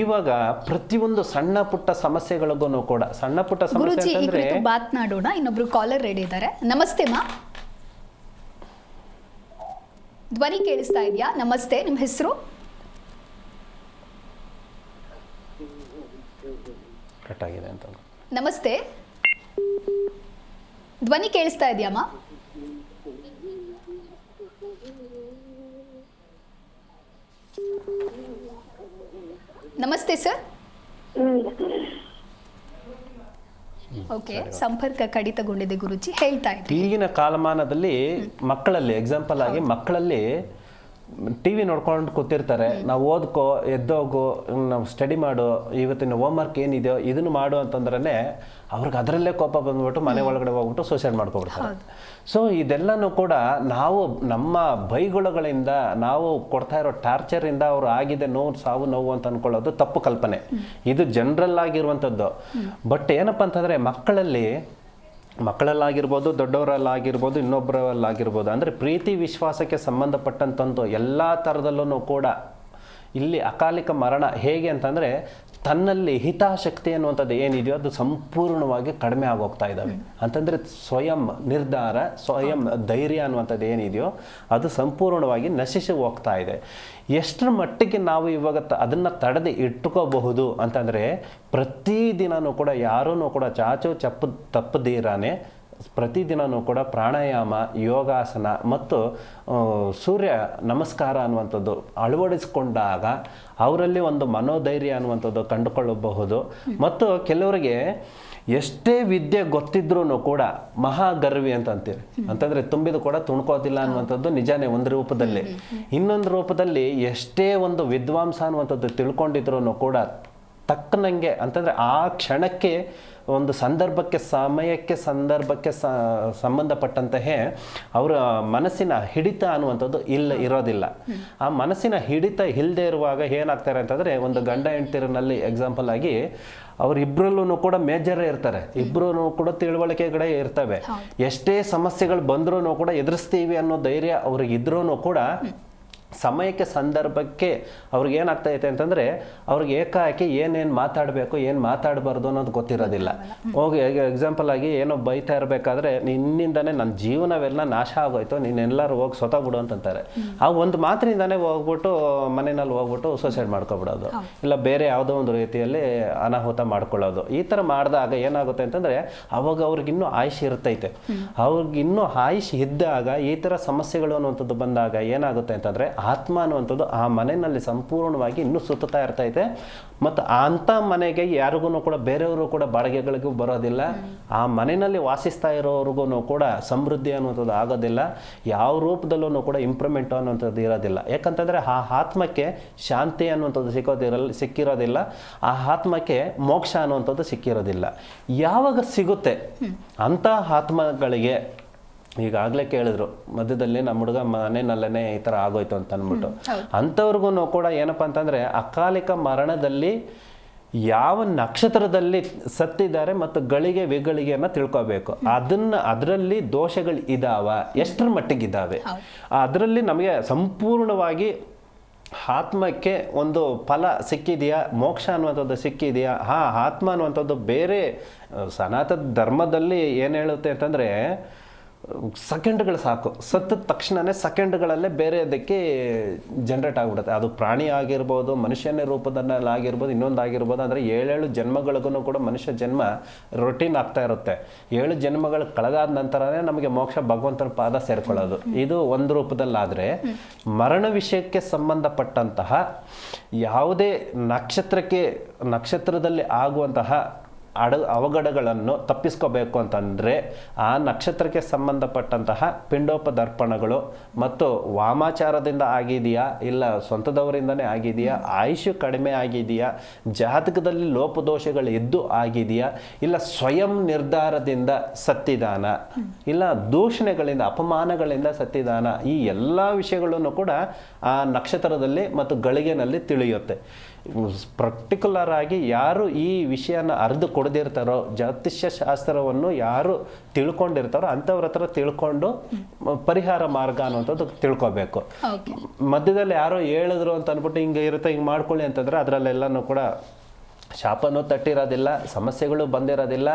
ಇವಾಗ ಪ್ರತಿಯೊಂದು ಸಣ್ಣ ಪುಟ್ಟ ಸಮಸ್ಯೆಗಳಿಗೂ ಕೂಡ ಸಣ್ಣ ಪುಟ್ಟ ಸಮಸ್ಯೆ ಮಾತನಾಡೋಣ ಇನ್ನೊಬ್ರು ಕಾಲರ್ ರೆಡಿ ಇದ್ದಾರೆ. ನಮಸ್ತೆ ಮಾ. ಧ್ವನಿ ಕೇಳಿಸ್ತಾ ಇದೆಯಾ? ನಮಸ್ತೆ. ನಿಮ್ಮ ಹೆಸರು? ಕಟ್ ಆಗಿದೆ ಅಂತ ನಮಸ್ತೆ. ಧ್ವನಿ ಕೇಳಿಸ್ತಾ ಇದೆಯಮ್ಮ ನಮಸ್ತೆ ಸರ್. ಓಕೆ ಸಂಪರ್ಕ ಕಡಿತಗೊಂಡಿದೆ ಗುರುಜಿ. ಹೇಳ್ತಾ ಇದ್ದೀನಿ ಈಗಿನ ಕಾಲಮಾನದಲ್ಲಿ ಮಕ್ಕಳಲ್ಲಿ ಎಕ್ಸಾಂಪಲ್ ಆಗಿ ಮಕ್ಕಳಲ್ಲಿ ಟಿ ವಿ ನೋಡ್ಕೊಂಡು ಕೂತಿರ್ತಾರೆ. ನಾವು ಓದ್ಕೋ ಎದ್ದೋಗು ನಾವು ಸ್ಟಡಿ ಮಾಡು ಇವತ್ತಿನ ಹೋಮ್ವರ್ಕ್ ಏನಿದೆಯೋ ಇದನ್ನು ಮಾಡು ಅಂತಂದ್ರೆ ಅವ್ರಿಗೆ ಅದರಲ್ಲೇ ಕೋಪ ಬಂದ್ಬಿಟ್ಟು ಮನೆ ಒಳಗಡೆ ಹೋಗ್ಬಿಟ್ಟು ಸೂಸೈಡ್ ಮಾಡ್ಕೊಬಿಡ್ತಾರೆ. ಸೊ ಇದೆಲ್ಲನೂ ಕೂಡ ನಾವು ನಮ್ಮ ಬೈಗುಳಗಳಿಂದ ನಾವು ಕೊಡ್ತಾ ಇರೋ ಟಾರ್ಚರಿಂದ ಅವರು ಆಗಿದೆ ನೋವು ಸಾವು ನೋವು ಅಂತ ಅನ್ಕೊಳ್ಳೋದು ತಪ್ಪು ಕಲ್ಪನೆ. ಇದು ಜನರಲ್ ಆಗಿರುವಂಥದ್ದು. ಬಟ್ ಏನಪ್ಪ ಅಂತಂದ್ರೆ ಮಕ್ಕಳಲ್ಲಿ ಮಕ್ಕಳಲ್ಲಾಗಿರ್ಬೋದು ದೊಡ್ಡವರಲ್ಲಾಗಿರ್ಬೋದು ಇನ್ನೊಬ್ಬರಲ್ಲಾಗಿರ್ಬೋದು. ಅಂದರೆ ಪ್ರೀತಿ ವಿಶ್ವಾಸಕ್ಕೆ ಸಂಬಂಧಪಟ್ಟಂಥದ್ದು ಎಲ್ಲ ಥರದಲ್ಲೂ ಕೂಡ ಇಲ್ಲಿ ಅಕಾಲಿಕ ಮರಣ ಹೇಗೆ ಅಂತಂದರೆ ತನ್ನಲ್ಲಿ ಹಿತಾಸಕ್ತಿ ಅನ್ನುವಂಥದ್ದು ಏನಿದೆಯೋ ಅದು ಸಂಪೂರ್ಣವಾಗಿ ಕಡಿಮೆ ಆಗೋಗ್ತಾ ಇದ್ದಾವೆ. ಅಂತಂದರೆ ಸ್ವಯಂ ನಿರ್ಧಾರ, ಸ್ವಯಂ ಧೈರ್ಯ ಅನ್ನುವಂಥದ್ದು ಏನಿದೆಯೋ ಅದು ಸಂಪೂರ್ಣವಾಗಿ ನಶಿಸಿ ಹೋಗ್ತಾ ಇದೆ. ಎಷ್ಟರ ಮಟ್ಟಿಗೆ ನಾವು ಇವಾಗ ಅದನ್ನು ತಡೆದು ಇಟ್ಕೋಬಹುದು ಅಂತಂದರೆ ಪ್ರತಿದಿನವೂ ಕೂಡ ಯಾರೂ ಕೂಡ ಚಾಚು, ಚಪ್ಪು ತಪ್ಪದಿರಾನೆ ಪ್ರತಿದಿನನೂ ಕೂಡ ಪ್ರಾಣಾಯಾಮ, ಯೋಗಾಸನ ಮತ್ತು ಸೂರ್ಯ ನಮಸ್ಕಾರ ಅನ್ನುವಂಥದ್ದು ಅಳವಡಿಸಿಕೊಂಡಾಗ ಅವರಲ್ಲಿ ಒಂದು ಮನೋಧೈರ್ಯ ಅನ್ನುವಂಥದ್ದು ಕಂಡುಕೊಳ್ಳಬಹುದು. ಮತ್ತು ಕೆಲವರಿಗೆ ಎಷ್ಟೇ ವಿದ್ಯೆ ಗೊತ್ತಿದ್ರೂ ಕೂಡ ಮಹಾಗರ್ವಿ ಅಂತ ಅಂತೀವಿ ಅಂತಂದ್ರೆ ತುಂಬಿದ ಕೂಡ ತುಣ್ಕೋತಿಲ್ಲ ಅನ್ನುವಂಥದ್ದು ನಿಜಾನೇ ಒಂದು ರೂಪದಲ್ಲಿ. ಇನ್ನೊಂದು ರೂಪದಲ್ಲಿ ಎಷ್ಟೇ ಒಂದು ವಿದ್ವಾಂಸ ಅನ್ನುವಂಥದ್ದು ತಿಳ್ಕೊಂಡಿದ್ರು ಕೂಡ ತಕ್ಕನಂಗೆ ಅಂತಂದ್ರೆ ಆ ಕ್ಷಣಕ್ಕೆ ಒಂದು ಸಂದರ್ಭಕ್ಕೆ ಸಮಯಕ್ಕೆ ಸಂದರ್ಭಕ್ಕೆ ಸ ಸಂಬಂಧಪಟ್ಟಂತಹ ಅವರ ಮನಸ್ಸಿನ ಹಿಡಿತ ಅನ್ನುವಂಥದ್ದು ಇಲ್ಲ ಇರೋದಿಲ್ಲ. ಆ ಮನಸ್ಸಿನ ಹಿಡಿತ ಇಲ್ಲದೆ ಇರುವಾಗ ಏನಾಗ್ತಾರೆ ಅಂತಂದರೆ ಒಂದು ಗಂಡ ಹೆಂಡ್ತಿರನಲ್ಲಿ ಎಕ್ಸಾಂಪಲ್ ಆಗಿ ಅವರಿಬ್ಬರಲ್ಲೂ ಕೂಡ ಮೇಜರ್ ಇರ್ತಾರೆ. ಇಬ್ಬರೂ ಕೂಡ ತಿಳುವಳಿಕೆಗಳೇ ಇರ್ತವೆ. ಎಷ್ಟೇ ಸಮಸ್ಯೆಗಳು ಬಂದ್ರೂ ಕೂಡ ಎದುರಿಸ್ತೀವಿ ಅನ್ನೋ ಧೈರ್ಯ ಅವ್ರಿಗೆ ಇದ್ರೂ ಕೂಡ ಸಮಯಕ್ಕೆ ಸಂದರ್ಭಕ್ಕೆ ಅವ್ರಿಗೆ ಏನಾಗ್ತೈತೆ ಅಂತಂದರೆ ಅವ್ರಿಗೆ ಏಕಾಏಕಿ ಏನೇನು ಮಾತಾಡಬೇಕು ಏನು ಮಾತಾಡಬಾರ್ದು ಅನ್ನೋದು ಗೊತ್ತಿರೋದಿಲ್ಲ. ಹೋಗಿ ಎಕ್ಸಾಂಪಲ್ ಆಗಿ ಏನೋ ಬೈತಾ ಇರಬೇಕಾದ್ರೆ ನಿನ್ನಿಂದನೇ ನನ್ನ ಜೀವನವೆಲ್ಲ ನಾಶ ಆಗೋಯ್ತು ನೀನೆಲ್ಲರೂ ಹೋಗಿ ಬಿಡು ಅಂತಂತಾರೆ. ಆ ಒಂದು ಮಾತಿನಿಂದನೇ ಹೋಗ್ಬಿಟ್ಟು ಮನೆಯಲ್ಲಿ ಹೋಗ್ಬಿಟ್ಟು ಸೂಸೈಡ್ ಮಾಡ್ಕೊಬಿಡೋದು. ಇಲ್ಲ ಬೇರೆ ಯಾವುದೋ ಒಂದು ರೀತಿಯಲ್ಲಿ ಅನಾಹುತ ಮಾಡ್ಕೊಳ್ಳೋದು. ಈ ಥರ ಮಾಡಿದಾಗ ಏನಾಗುತ್ತೆ ಅಂತಂದರೆ ಅವಾಗ ಅವ್ರಿಗಿನ್ನೂ ಆಯುಷ್ ಇರ್ತೈತೆ. ಅವ್ರಿಗಿನ್ನೂ ಆಯುಷ್ ಇದ್ದಾಗ ಈ ಥರ ಸಮಸ್ಯೆಗಳು ಅನ್ನುವಂಥದ್ದು ಬಂದಾಗ ಏನಾಗುತ್ತೆ ಅಂತಂದರೆ ಆತ್ಮ ಅನ್ನುವಂಥದ್ದು ಆ ಮನೆಯಲ್ಲಿ ಸಂಪೂರ್ಣವಾಗಿ ಇನ್ನೂ ಸುತ್ತಾ ಇರ್ತೈತೆ ಮತ್ತು ಅಂಥ ಮನೆಗೆ ಯಾರಿಗೂ ಕೂಡ ಬೇರೆಯವರು ಕೂಡ ಬಾಡಿಗೆಗಳಿಗೂ ಬರೋದಿಲ್ಲ. ಆ ಮನೆಯಲ್ಲಿ ವಾಸಿಸ್ತಾ ಇರೋರಿಗೂ ಕೂಡ ಸಮೃದ್ಧಿ ಅನ್ನುವಂಥದ್ದು ಆಗೋದಿಲ್ಲ. ಯಾವ ರೂಪದಲ್ಲೂ ಕೂಡ ಇಂಪ್ರೂವ್ಮೆಂಟ್ ಅನ್ನುವಂಥದ್ದು ಇರೋದಿಲ್ಲ. ಯಾಕಂತಂದರೆ ಆ ಆತ್ಮಕ್ಕೆ ಶಾಂತಿ ಅನ್ನುವಂಥದ್ದು ಸಿಕ್ಕೋದಿರಲ್ಲ ಸಿಕ್ಕಿರೋದಿಲ್ಲ. ಆ ಆತ್ಮಕ್ಕೆ ಮೋಕ್ಷ ಅನ್ನುವಂಥದ್ದು ಸಿಕ್ಕಿರೋದಿಲ್ಲ. ಯಾವಾಗ ಸಿಗುತ್ತೆ? ಅಂಥ ಆತ್ಮಗಳಿಗೆ ಈಗಾಗಲೇ ಕೇಳಿದ್ರು ಮಧ್ಯದಲ್ಲಿ ನಮ್ಮ ಹುಡುಗ ಮನೆಯಲ್ಲೇ ಈ ಥರ ಆಗೋಯ್ತು ಅಂತ ಅಂದ್ಬಿಟ್ಟು. ಅಂಥವ್ರಿಗೂ ಕೂಡ ಏನಪ್ಪ ಅಂತಂದರೆ ಅಕಾಲಿಕ ಮರಣದಲ್ಲಿ ಯಾವ ನಕ್ಷತ್ರದಲ್ಲಿ ಸತ್ತಿದ್ದಾರೆ ಮತ್ತು ಗಳಿಗೆ ವಿಗಳಿಗೆಯನ್ನು ತಿಳ್ಕೊಬೇಕು. ಅದನ್ನ ಅದರಲ್ಲಿ ದೋಷಗಳು ಇದಾವ ಎಷ್ಟರ ಮಟ್ಟಿಗಿದ್ದಾವೆ ಅದರಲ್ಲಿ ನಮಗೆ ಸಂಪೂರ್ಣವಾಗಿ ಆತ್ಮಕ್ಕೆ ಒಂದು ಫಲ ಸಿಕ್ಕಿದೆಯಾ ಮೋಕ್ಷ ಅನ್ನುವಂಥದ್ದು ಸಿಕ್ಕಿದೆಯಾ ಹಾ ಆತ್ಮ ಅನ್ನುವಂಥದ್ದು ಬೇರೆ ಸನಾತನ ಧರ್ಮದಲ್ಲಿ ಏನು ಹೇಳುತ್ತೆ ಅಂತಂದರೆ ಸೆಕೆಂಡ್ಗಳು ಸಾಕು. ಸತ್ತ ತಕ್ಷಣವೇ ಸೆಕೆಂಡ್ಗಳಲ್ಲೇ ಬೇರೆ ಅದಕ್ಕೆ ಜನ್ರೇಟ್ ಆಗಿಬಿಡುತ್ತೆ. ಅದು ಪ್ರಾಣಿ ಆಗಿರ್ಬೋದು ಮನುಷ್ಯನೇ ರೂಪದಲ್ಲಿ ಆಗಿರ್ಬೋದು ಇನ್ನೊಂದು ಆಗಿರ್ಬೋದು ಅಂದರೆ ಏಳೇಳು ಜನ್ಮಗಳಿಗೂ ಕೂಡ ಮನುಷ್ಯ ಜನ್ಮ ರೊಟೀನ್ ಆಗ್ತಾ ಇರುತ್ತೆ. ಏಳು ಜನ್ಮಗಳು ಕಳೆದಾದ ನಂತರನೇ ನಮಗೆ ಮೋಕ್ಷ ಭಗವಂತನ ಪಾದ ಸೇರ್ಕೊಳ್ಳೋದು. ಇದು ಒಂದು ರೂಪದಲ್ಲಾದರೆ ಮರಣ ವಿಷಯಕ್ಕೆ ಸಂಬಂಧಪಟ್ಟಂತಹ ಯಾವುದೇ ನಕ್ಷತ್ರಕ್ಕೆ ನಕ್ಷತ್ರದಲ್ಲಿ ಆಗುವಂತಹ ಅಡ ಅವಘಡಗಳನ್ನು ತಪ್ಪಿಸ್ಕೋಬೇಕು ಅಂತಂದರೆ ಆ ನಕ್ಷತ್ರಕ್ಕೆ ಸಂಬಂಧಪಟ್ಟಂತಹ ಪಿಂಡೋಪದರ್ಪಣಗಳು ಮತ್ತು ವಾಮಾಚಾರದಿಂದ ಆಗಿದೆಯಾ ಇಲ್ಲ ಸ್ವಂತದವರಿಂದನೇ ಆಗಿದೆಯಾ? ಆಯುಷು ಕಡಿಮೆ ಆಗಿದೆಯಾ? ಜಾತಕದಲ್ಲಿ ಲೋಪದೋಷಗಳು ಎದ್ದು ಆಗಿದೆಯಾ? ಇಲ್ಲ ಸ್ವಯಂ ನಿರ್ಧಾರದಿಂದ ಸತ್ತಿದಾನ? ಇಲ್ಲ ದೂಷಣೆಗಳಿಂದ, ಅಪಮಾನಗಳಿಂದ ಸತ್ತಿದಾನ? ಈ ಎಲ್ಲ ವಿಷಯಗಳನ್ನು ಕೂಡ ಆ ನಕ್ಷತ್ರದಲ್ಲಿ ಮತ್ತು ಗಳಿಗೆನಲ್ಲಿ ತಿಳಿಯುತ್ತೆ. ಪರ್ಟಿಕ್ಯುಲರ್ ಆಗಿ ಯಾರು ಈ ವಿಷಯನ ಅರ್ದು ಕೊಡದಿರ್ತಾರೋ ಜ್ಯೋತಿಷ್ಯ ಶಾಸ್ತ್ರವನ್ನು ಯಾರು ತಿಳ್ಕೊಂಡಿರ್ತಾರೋ ಅಂಥವ್ರ ಹತ್ರ ತಿಳ್ಕೊಂಡು ಪರಿಹಾರ ಮಾರ್ಗ ಅನ್ನುವಂಥದ್ದು ತಿಳ್ಕೊಬೇಕು. ಮಧ್ಯದಲ್ಲಿ ಯಾರೋ ಹೇಳಿದ್ರು ಅಂತ ಅಂದ್ಬಿಟ್ಟು ಹಿಂಗೆ ಇರುತ್ತೆ ಹಿಂಗೆ ಮಾಡ್ಕೊಳ್ಳಿ ಅಂತಂದ್ರೆ ಅದರಲ್ಲೆಲ್ಲನೂ ಕೂಡ ಶಾಪನೂ ತಟ್ಟಿರೋದಿಲ್ಲ ಸಮಸ್ಯೆಗಳು ಬಂದಿರೋದಿಲ್ಲ.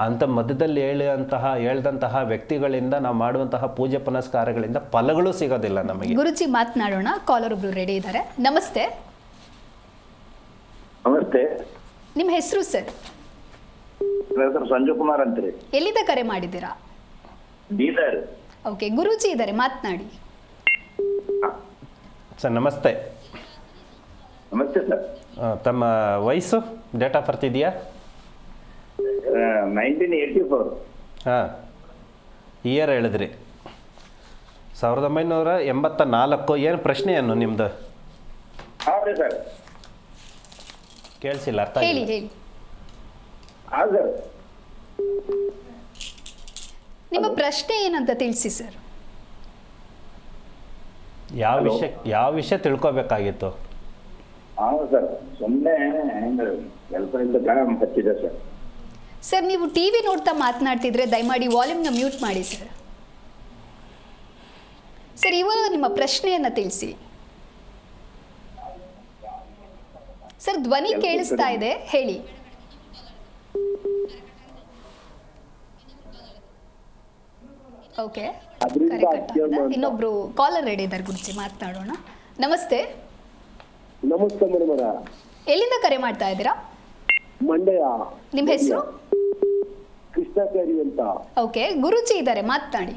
ಅಂತ ಮಧ್ಯದಲ್ಲಿ ಹೇಳಿದಂತಹ ಹೇಳ್ದಂತಹ ವ್ಯಕ್ತಿಗಳಿಂದ ನಾವು ಮಾಡುವಂತಹ ಪೂಜೆ ಪುನಸ್ಕಾರಗಳಿಂದ ಫಲಗಳು ಸಿಗೋದಿಲ್ಲ ನಮಗೆ. ಗುರುಜಿ ಮಾತನಾಡೋಣ ಕಾಲರ್ ಒಬ್ರು ರೆಡಿ ಇದ್ದಾರೆ. ನಮಸ್ತೆ. ನಮಸ್ತೆ. ನಿಮ್ಮ ಹೆಸರು ಸರ್? ಸಂಜು ಹೆಸರು ಕುಮಾರ್ ಅಂತ್ರಿ. ಎಲ್ಲಿಂದ ಕರೆ ಮಾಡಿದ್ದೀರಾ? ಬೀದರ್. ಓಕೆ ಗುರೂಜಿ ಇದ್ದಾರೆ ಮಾತನಾಡಿ. ಸರ್ ನಮಸ್ತೆ. ನಮಸ್ತೆ ಸರ್. ಆ, ತಮ್ಮ ವಯಸ್ಸು ಡೇಟ್ ಆಫ್ ಬರ್ತ್ ಇದೆಯಾ? ನೈನ್ಟೀನ್ ಏಯ್ಟಿ ಫೋರ್ ಹಾಂ ಇಯರ್ ಹೇಳಿದ್ರಿ. ಸಾವಿರದ ಒಂಬೈನೂರ ಎಂಬತ್ತ ನಾಲ್ಕು ಏನು ಪ್ರಶ್ನೆ ಏನು ನಿಮ್ಮದು ಹೌದು ಸರ್. ಕೇಳಿಸಿಲ್ಲ ಅರ್ಥ ಹೇಳಿ ಆಗಿಲ್ಲ ಹೇಳಿ. ಹಾ ಸರ್ ನಿಮ್ಮ ಪ್ರಶ್ನೆ ಏನಂತ ತಿಳಿಸಿ ಸರ್? ಯಾವ Hello? ವಿಷಯ ಯಾವ ವಿಷಯ ತಿಳ್ಕೊಬೇಕಾಗಿತ್ತು? ಹೌದು ಸರ್ ಸುಮ್ಮನೆ ಹೆಂಗೆ ಕೆಲಸದಿಂದ ಕಾರಣ ಹಚ್ಚಿದೆ ಸರ್. ಸರ್ ನೀವು ಟಿವಿ ನೋಡ್ತಾ ಮಾತನಾಡ್ತಿದ್ರೆ ದಯಮಾಡಿ ವಾಲ್ಯೂಮ್ನ ಮ್ಯೂಟ್ ಮಾಡಿ ಸರ್. ಸರ್ ಇವಾಗ ನಿಮ್ಮ ಪ್ರಶ್ನೆಯನ್ನ ತಿಳಿಸಿ. ಸರ್ ಧ್ವನಿ ಕೇಳಿಸ್ತಾ ಇದೆ ಹೇಳಿ. ಓಕೆ. ಇನ್ನೊಬ್ರು ಕಾಲರ್ ರೆಡಿ ಇದ್ದಾರೆ ಗುರುಜಿ ಮಾತನಾಡೋಣ ನಮಸ್ತೆ. ನಮಸ್ತೆ ಮೇಡಮರ ಎಲ್ಲಿಂದ ಕರೆ ಮಾಡ್ತಾ ಇದ್ದೀರಾ? ಮಂಡ್ಯ. ನಿಮ್ಮ ಹೆಸರು? ಕೃಷ್ಣಚಾರಿ ಅಂತ. ಓಕೆ ಗುರುಜಿ ಇದ್ದಾರೆ ಮಾತನಾಡಿ.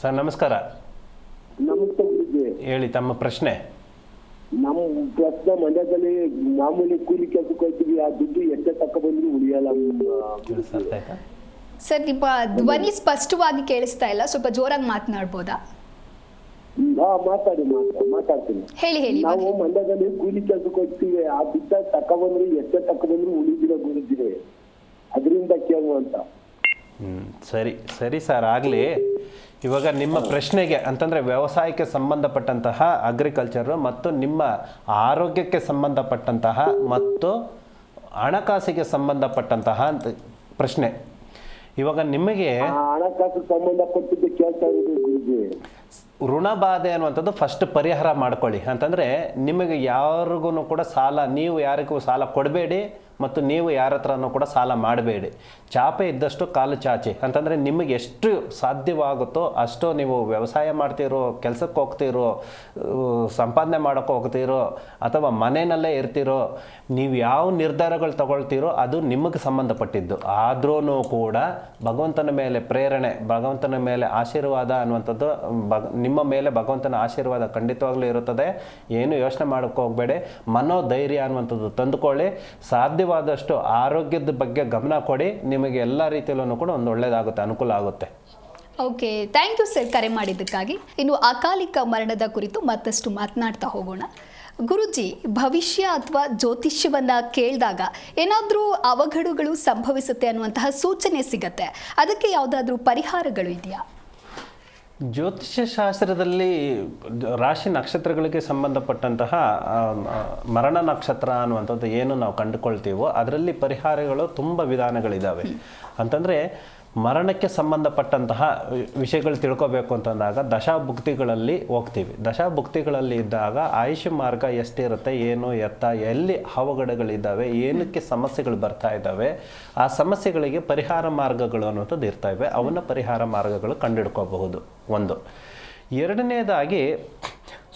ಸರ್ ನಮಸ್ಕಾರ. ನಮಸ್ತೆ ಗುರುಜಿ. ಹೇಳಿ ತಮ್ಮ ಪ್ರಶ್ನೆ. ನಮ್ಮ ಪ್ರಶ್ನೆ ಮಂಡ್ಯದಲ್ಲಿ ಮಾಮೂಲಿ ಕೂಲಿ ಕೆಲಸಕ್ಕೆ ಹೋಗ್ತೀವಿ ಆ ದುಡ್ಡು ಎಷ್ಟೇ ತಕ್ಕ ಬಂದ್ರು ಉಳಿಯಲ್ಲ. ಸರ್ ನಿಮ್ಮ ಧ್ವನಿ ಸ್ಪಷ್ಟವಾಗಿ ಕೇಳಿಸ್ತಾ ಇಲ್ಲ. ಸ್ವಲ್ಪ ಜೋರಾಗಿ ಮಾತನಾಡ್ಬೋದಾ? ಹಾ ಮಾತಾಡಿ ಮಾತಾ ಮಾತಾಡ್ತೀನಿ. ಹೇಳಿ ಹೇಳಿ ನಾವು ಮಂಡ್ಯದಲ್ಲಿ ಕೂಲಿ ಕೆಲಸಕ್ಕೆ ಹೋಗ್ತೀವಿ ಆ ದುಡ್ಡ ತಕ್ಕ ಬಂದ್ರು ಎಷ್ಟೇ ತಕ್ಕ ಬಂದ್ರು ಉಳಿದಿರೋ ಗುರುಜಿ ಅದರಿಂದ ಕೇಳುವಂತ ಹ್ಮ್, ಸರಿ ಸರಿ ಸರ್ ಆಗಲಿ. ಇವಾಗ ನಿಮ್ಮ ಪ್ರಶ್ನೆಗೆ ಅಂತಂದರೆ ವ್ಯವಸಾಯಕ್ಕೆ ಸಂಬಂಧಪಟ್ಟಂತಹ ಅಗ್ರಿಕಲ್ಚರು ಮತ್ತು ನಿಮ್ಮ ಆರೋಗ್ಯಕ್ಕೆ ಸಂಬಂಧಪಟ್ಟಂತಹ ಮತ್ತು ಹಣಕಾಸಿಗೆ ಸಂಬಂಧಪಟ್ಟಂತಹ ಅಂತ ಪ್ರಶ್ನೆ. ಇವಾಗ ನಿಮಗೆ ಋಣಬಾಧೆ ಋಣ ಬಾಧೆ ಅನ್ನುವಂಥದ್ದು ಫಸ್ಟ್ ಪರಿಹಾರ ಮಾಡ್ಕೊಳ್ಳಿ. ಅಂತಂದರೆ ನಿಮಗೆ ಯಾರಿಗೂ ಕೂಡ ಸಾಲ ನೀವು ಯಾರಿಗೂ ಸಾಲ ಕೊಡಬೇಡಿ. ಮತ್ತು ನೀವು ಯಾರ ಹತ್ರನೂ ಕೂಡ ಸಾಲ ಮಾಡಬೇಡಿ. ಚಾಪೆ ಇದ್ದಷ್ಟು ಕಾಲು ಚಾಚೆ. ಅಂತಂದರೆ ನಿಮಗೆ ಎಷ್ಟು ಸಾಧ್ಯವಾಗುತ್ತೋ ಅಷ್ಟು ನೀವು ವ್ಯವಸಾಯ ಮಾಡ್ತಿರೋ, ಕೆಲಸಕ್ಕೆ ಹೋಗ್ತಿರೋ ಸಂಪಾದನೆ ಮಾಡೋಕ್ಕೆ ಹೋಗ್ತಿರೋ, ಅಥವಾ ಮನೆಯಲ್ಲೇ ಇರ್ತಿರೋ, ನೀವು ಯಾವ ನಿರ್ಧಾರಗಳು ತಗೊಳ್ತೀರೋ ಅದು ನಿಮಗೆ ಸಂಬಂಧಪಟ್ಟಿದ್ದು. ಆದ್ರೂ ಕೂಡ ಭಗವಂತನ ಮೇಲೆ ಪ್ರೇರಣೆ, ಭಗವಂತನ ಮೇಲೆ ಆಶೀರ್ವಾದ ಅನ್ನುವಂಥದ್ದು ನಿಮ್ಮ ಮೇಲೆ ಭಗವಂತನ ಆಶೀರ್ವಾದ ಖಂಡಿತವಾಗ್ಲೂ ಇರುತ್ತದೆ. ಏನು ಯೋಚನೆ ಮಾಡೋಕ್ಕೆ ಹೋಗಬೇಡಿ. ಮನೋಧೈರ್ಯ ಅನ್ನುವಂಥದ್ದು ತಂದುಕೊಳ್ಳಿ. ಸಾಧ್ಯವಾದಷ್ಟು ಆರೋಗ್ಯದ ಬಗ್ಗೆ ಗಮನ ಕೊಡಿ. ನಿಮಗೆ ಎಲ್ಲ ರೀತಿಯಲ್ಲೂ ಕೂಡ ಒಂದು ಒಳ್ಳೆಯದಾಗುತ್ತೆ ಅನುಕೂಲ ಆಗುತ್ತೆ. ಓಕೆ, ಥ್ಯಾಂಕ್ ಯು ಸರ್ ಕರೆ ಮಾಡಿದ್ದಕ್ಕಾಗಿ. ಇನ್ನು ಅಕಾಲಿಕ ಮರಣದ ಕುರಿತು ಮತ್ತಷ್ಟು ಮಾತನಾಡ್ತಾ ಹೋಗೋಣ. ಗುರುಜಿ, ಭವಿಷ್ಯ ಅಥವಾ ಜ್ಯೋತಿಷ್ಯವನ್ನು ಕೇಳಿದಾಗ ಏನಾದರೂ ಅವಘಡಗಳು ಸಂಭವಿಸುತ್ತೆ ಅನ್ನುವಂತಹ ಸೂಚನೆ ಸಿಗತ್ತೆ. ಅದಕ್ಕೆ ಯಾವುದಾದ್ರೂ ಪರಿಹಾರಗಳು ಇದೆಯಾ? ಜ್ಯೋತಿಷ್ಯ ಶಾಸ್ತ್ರದಲ್ಲಿ ರಾಶಿ ನಕ್ಷತ್ರಗಳಿಗೆ ಸಂಬಂಧಪಟ್ಟಂತಹ ಮರಣ ನಕ್ಷತ್ರ ಅನ್ನುವಂಥದ್ದು ಏನು ನಾವು ಕಂಡುಕೊಳ್ತೀವೋ ಅದರಲ್ಲಿ ಪರಿಹಾರಗಳು ತುಂಬ ವಿಧಾನಗಳಿದ್ದಾವೆ. ಅಂತಂದರೆ ಮರಣಕ್ಕೆ ಸಂಬಂಧಪಟ್ಟಂತಹ ವಿಷಯಗಳು ತಿಳ್ಕೋಬೇಕು ಅಂತಂದಾಗ ದಶಾಭುಕ್ತಿಗಳಲ್ಲಿ ಹೋಗ್ತೀವಿ. ದಶಾಭುಕ್ತಿಗಳಲ್ಲಿ ಇದ್ದಾಗ ಆಯುಷ್ ಮಾರ್ಗ ಎಷ್ಟಿರುತ್ತೆ, ಏನು, ಎತ್ತ, ಎಲ್ಲಿ ಅವಘಡಗಳಿದ್ದಾವೆ, ಏನಕ್ಕೆ ಸಮಸ್ಯೆಗಳು ಬರ್ತಾ ಇದ್ದಾವೆ, ಆ ಸಮಸ್ಯೆಗಳಿಗೆ ಪರಿಹಾರ ಮಾರ್ಗಗಳು ಅನ್ನುವಂಥದ್ದು ಇರ್ತವೆ ಅವನ್ನ ಪರಿಹಾರ ಮಾರ್ಗಗಳು ಕಂಡುಹಿಡ್ಕೋಬಹುದು. ಒಂದು. ಎರಡನೇದಾಗಿ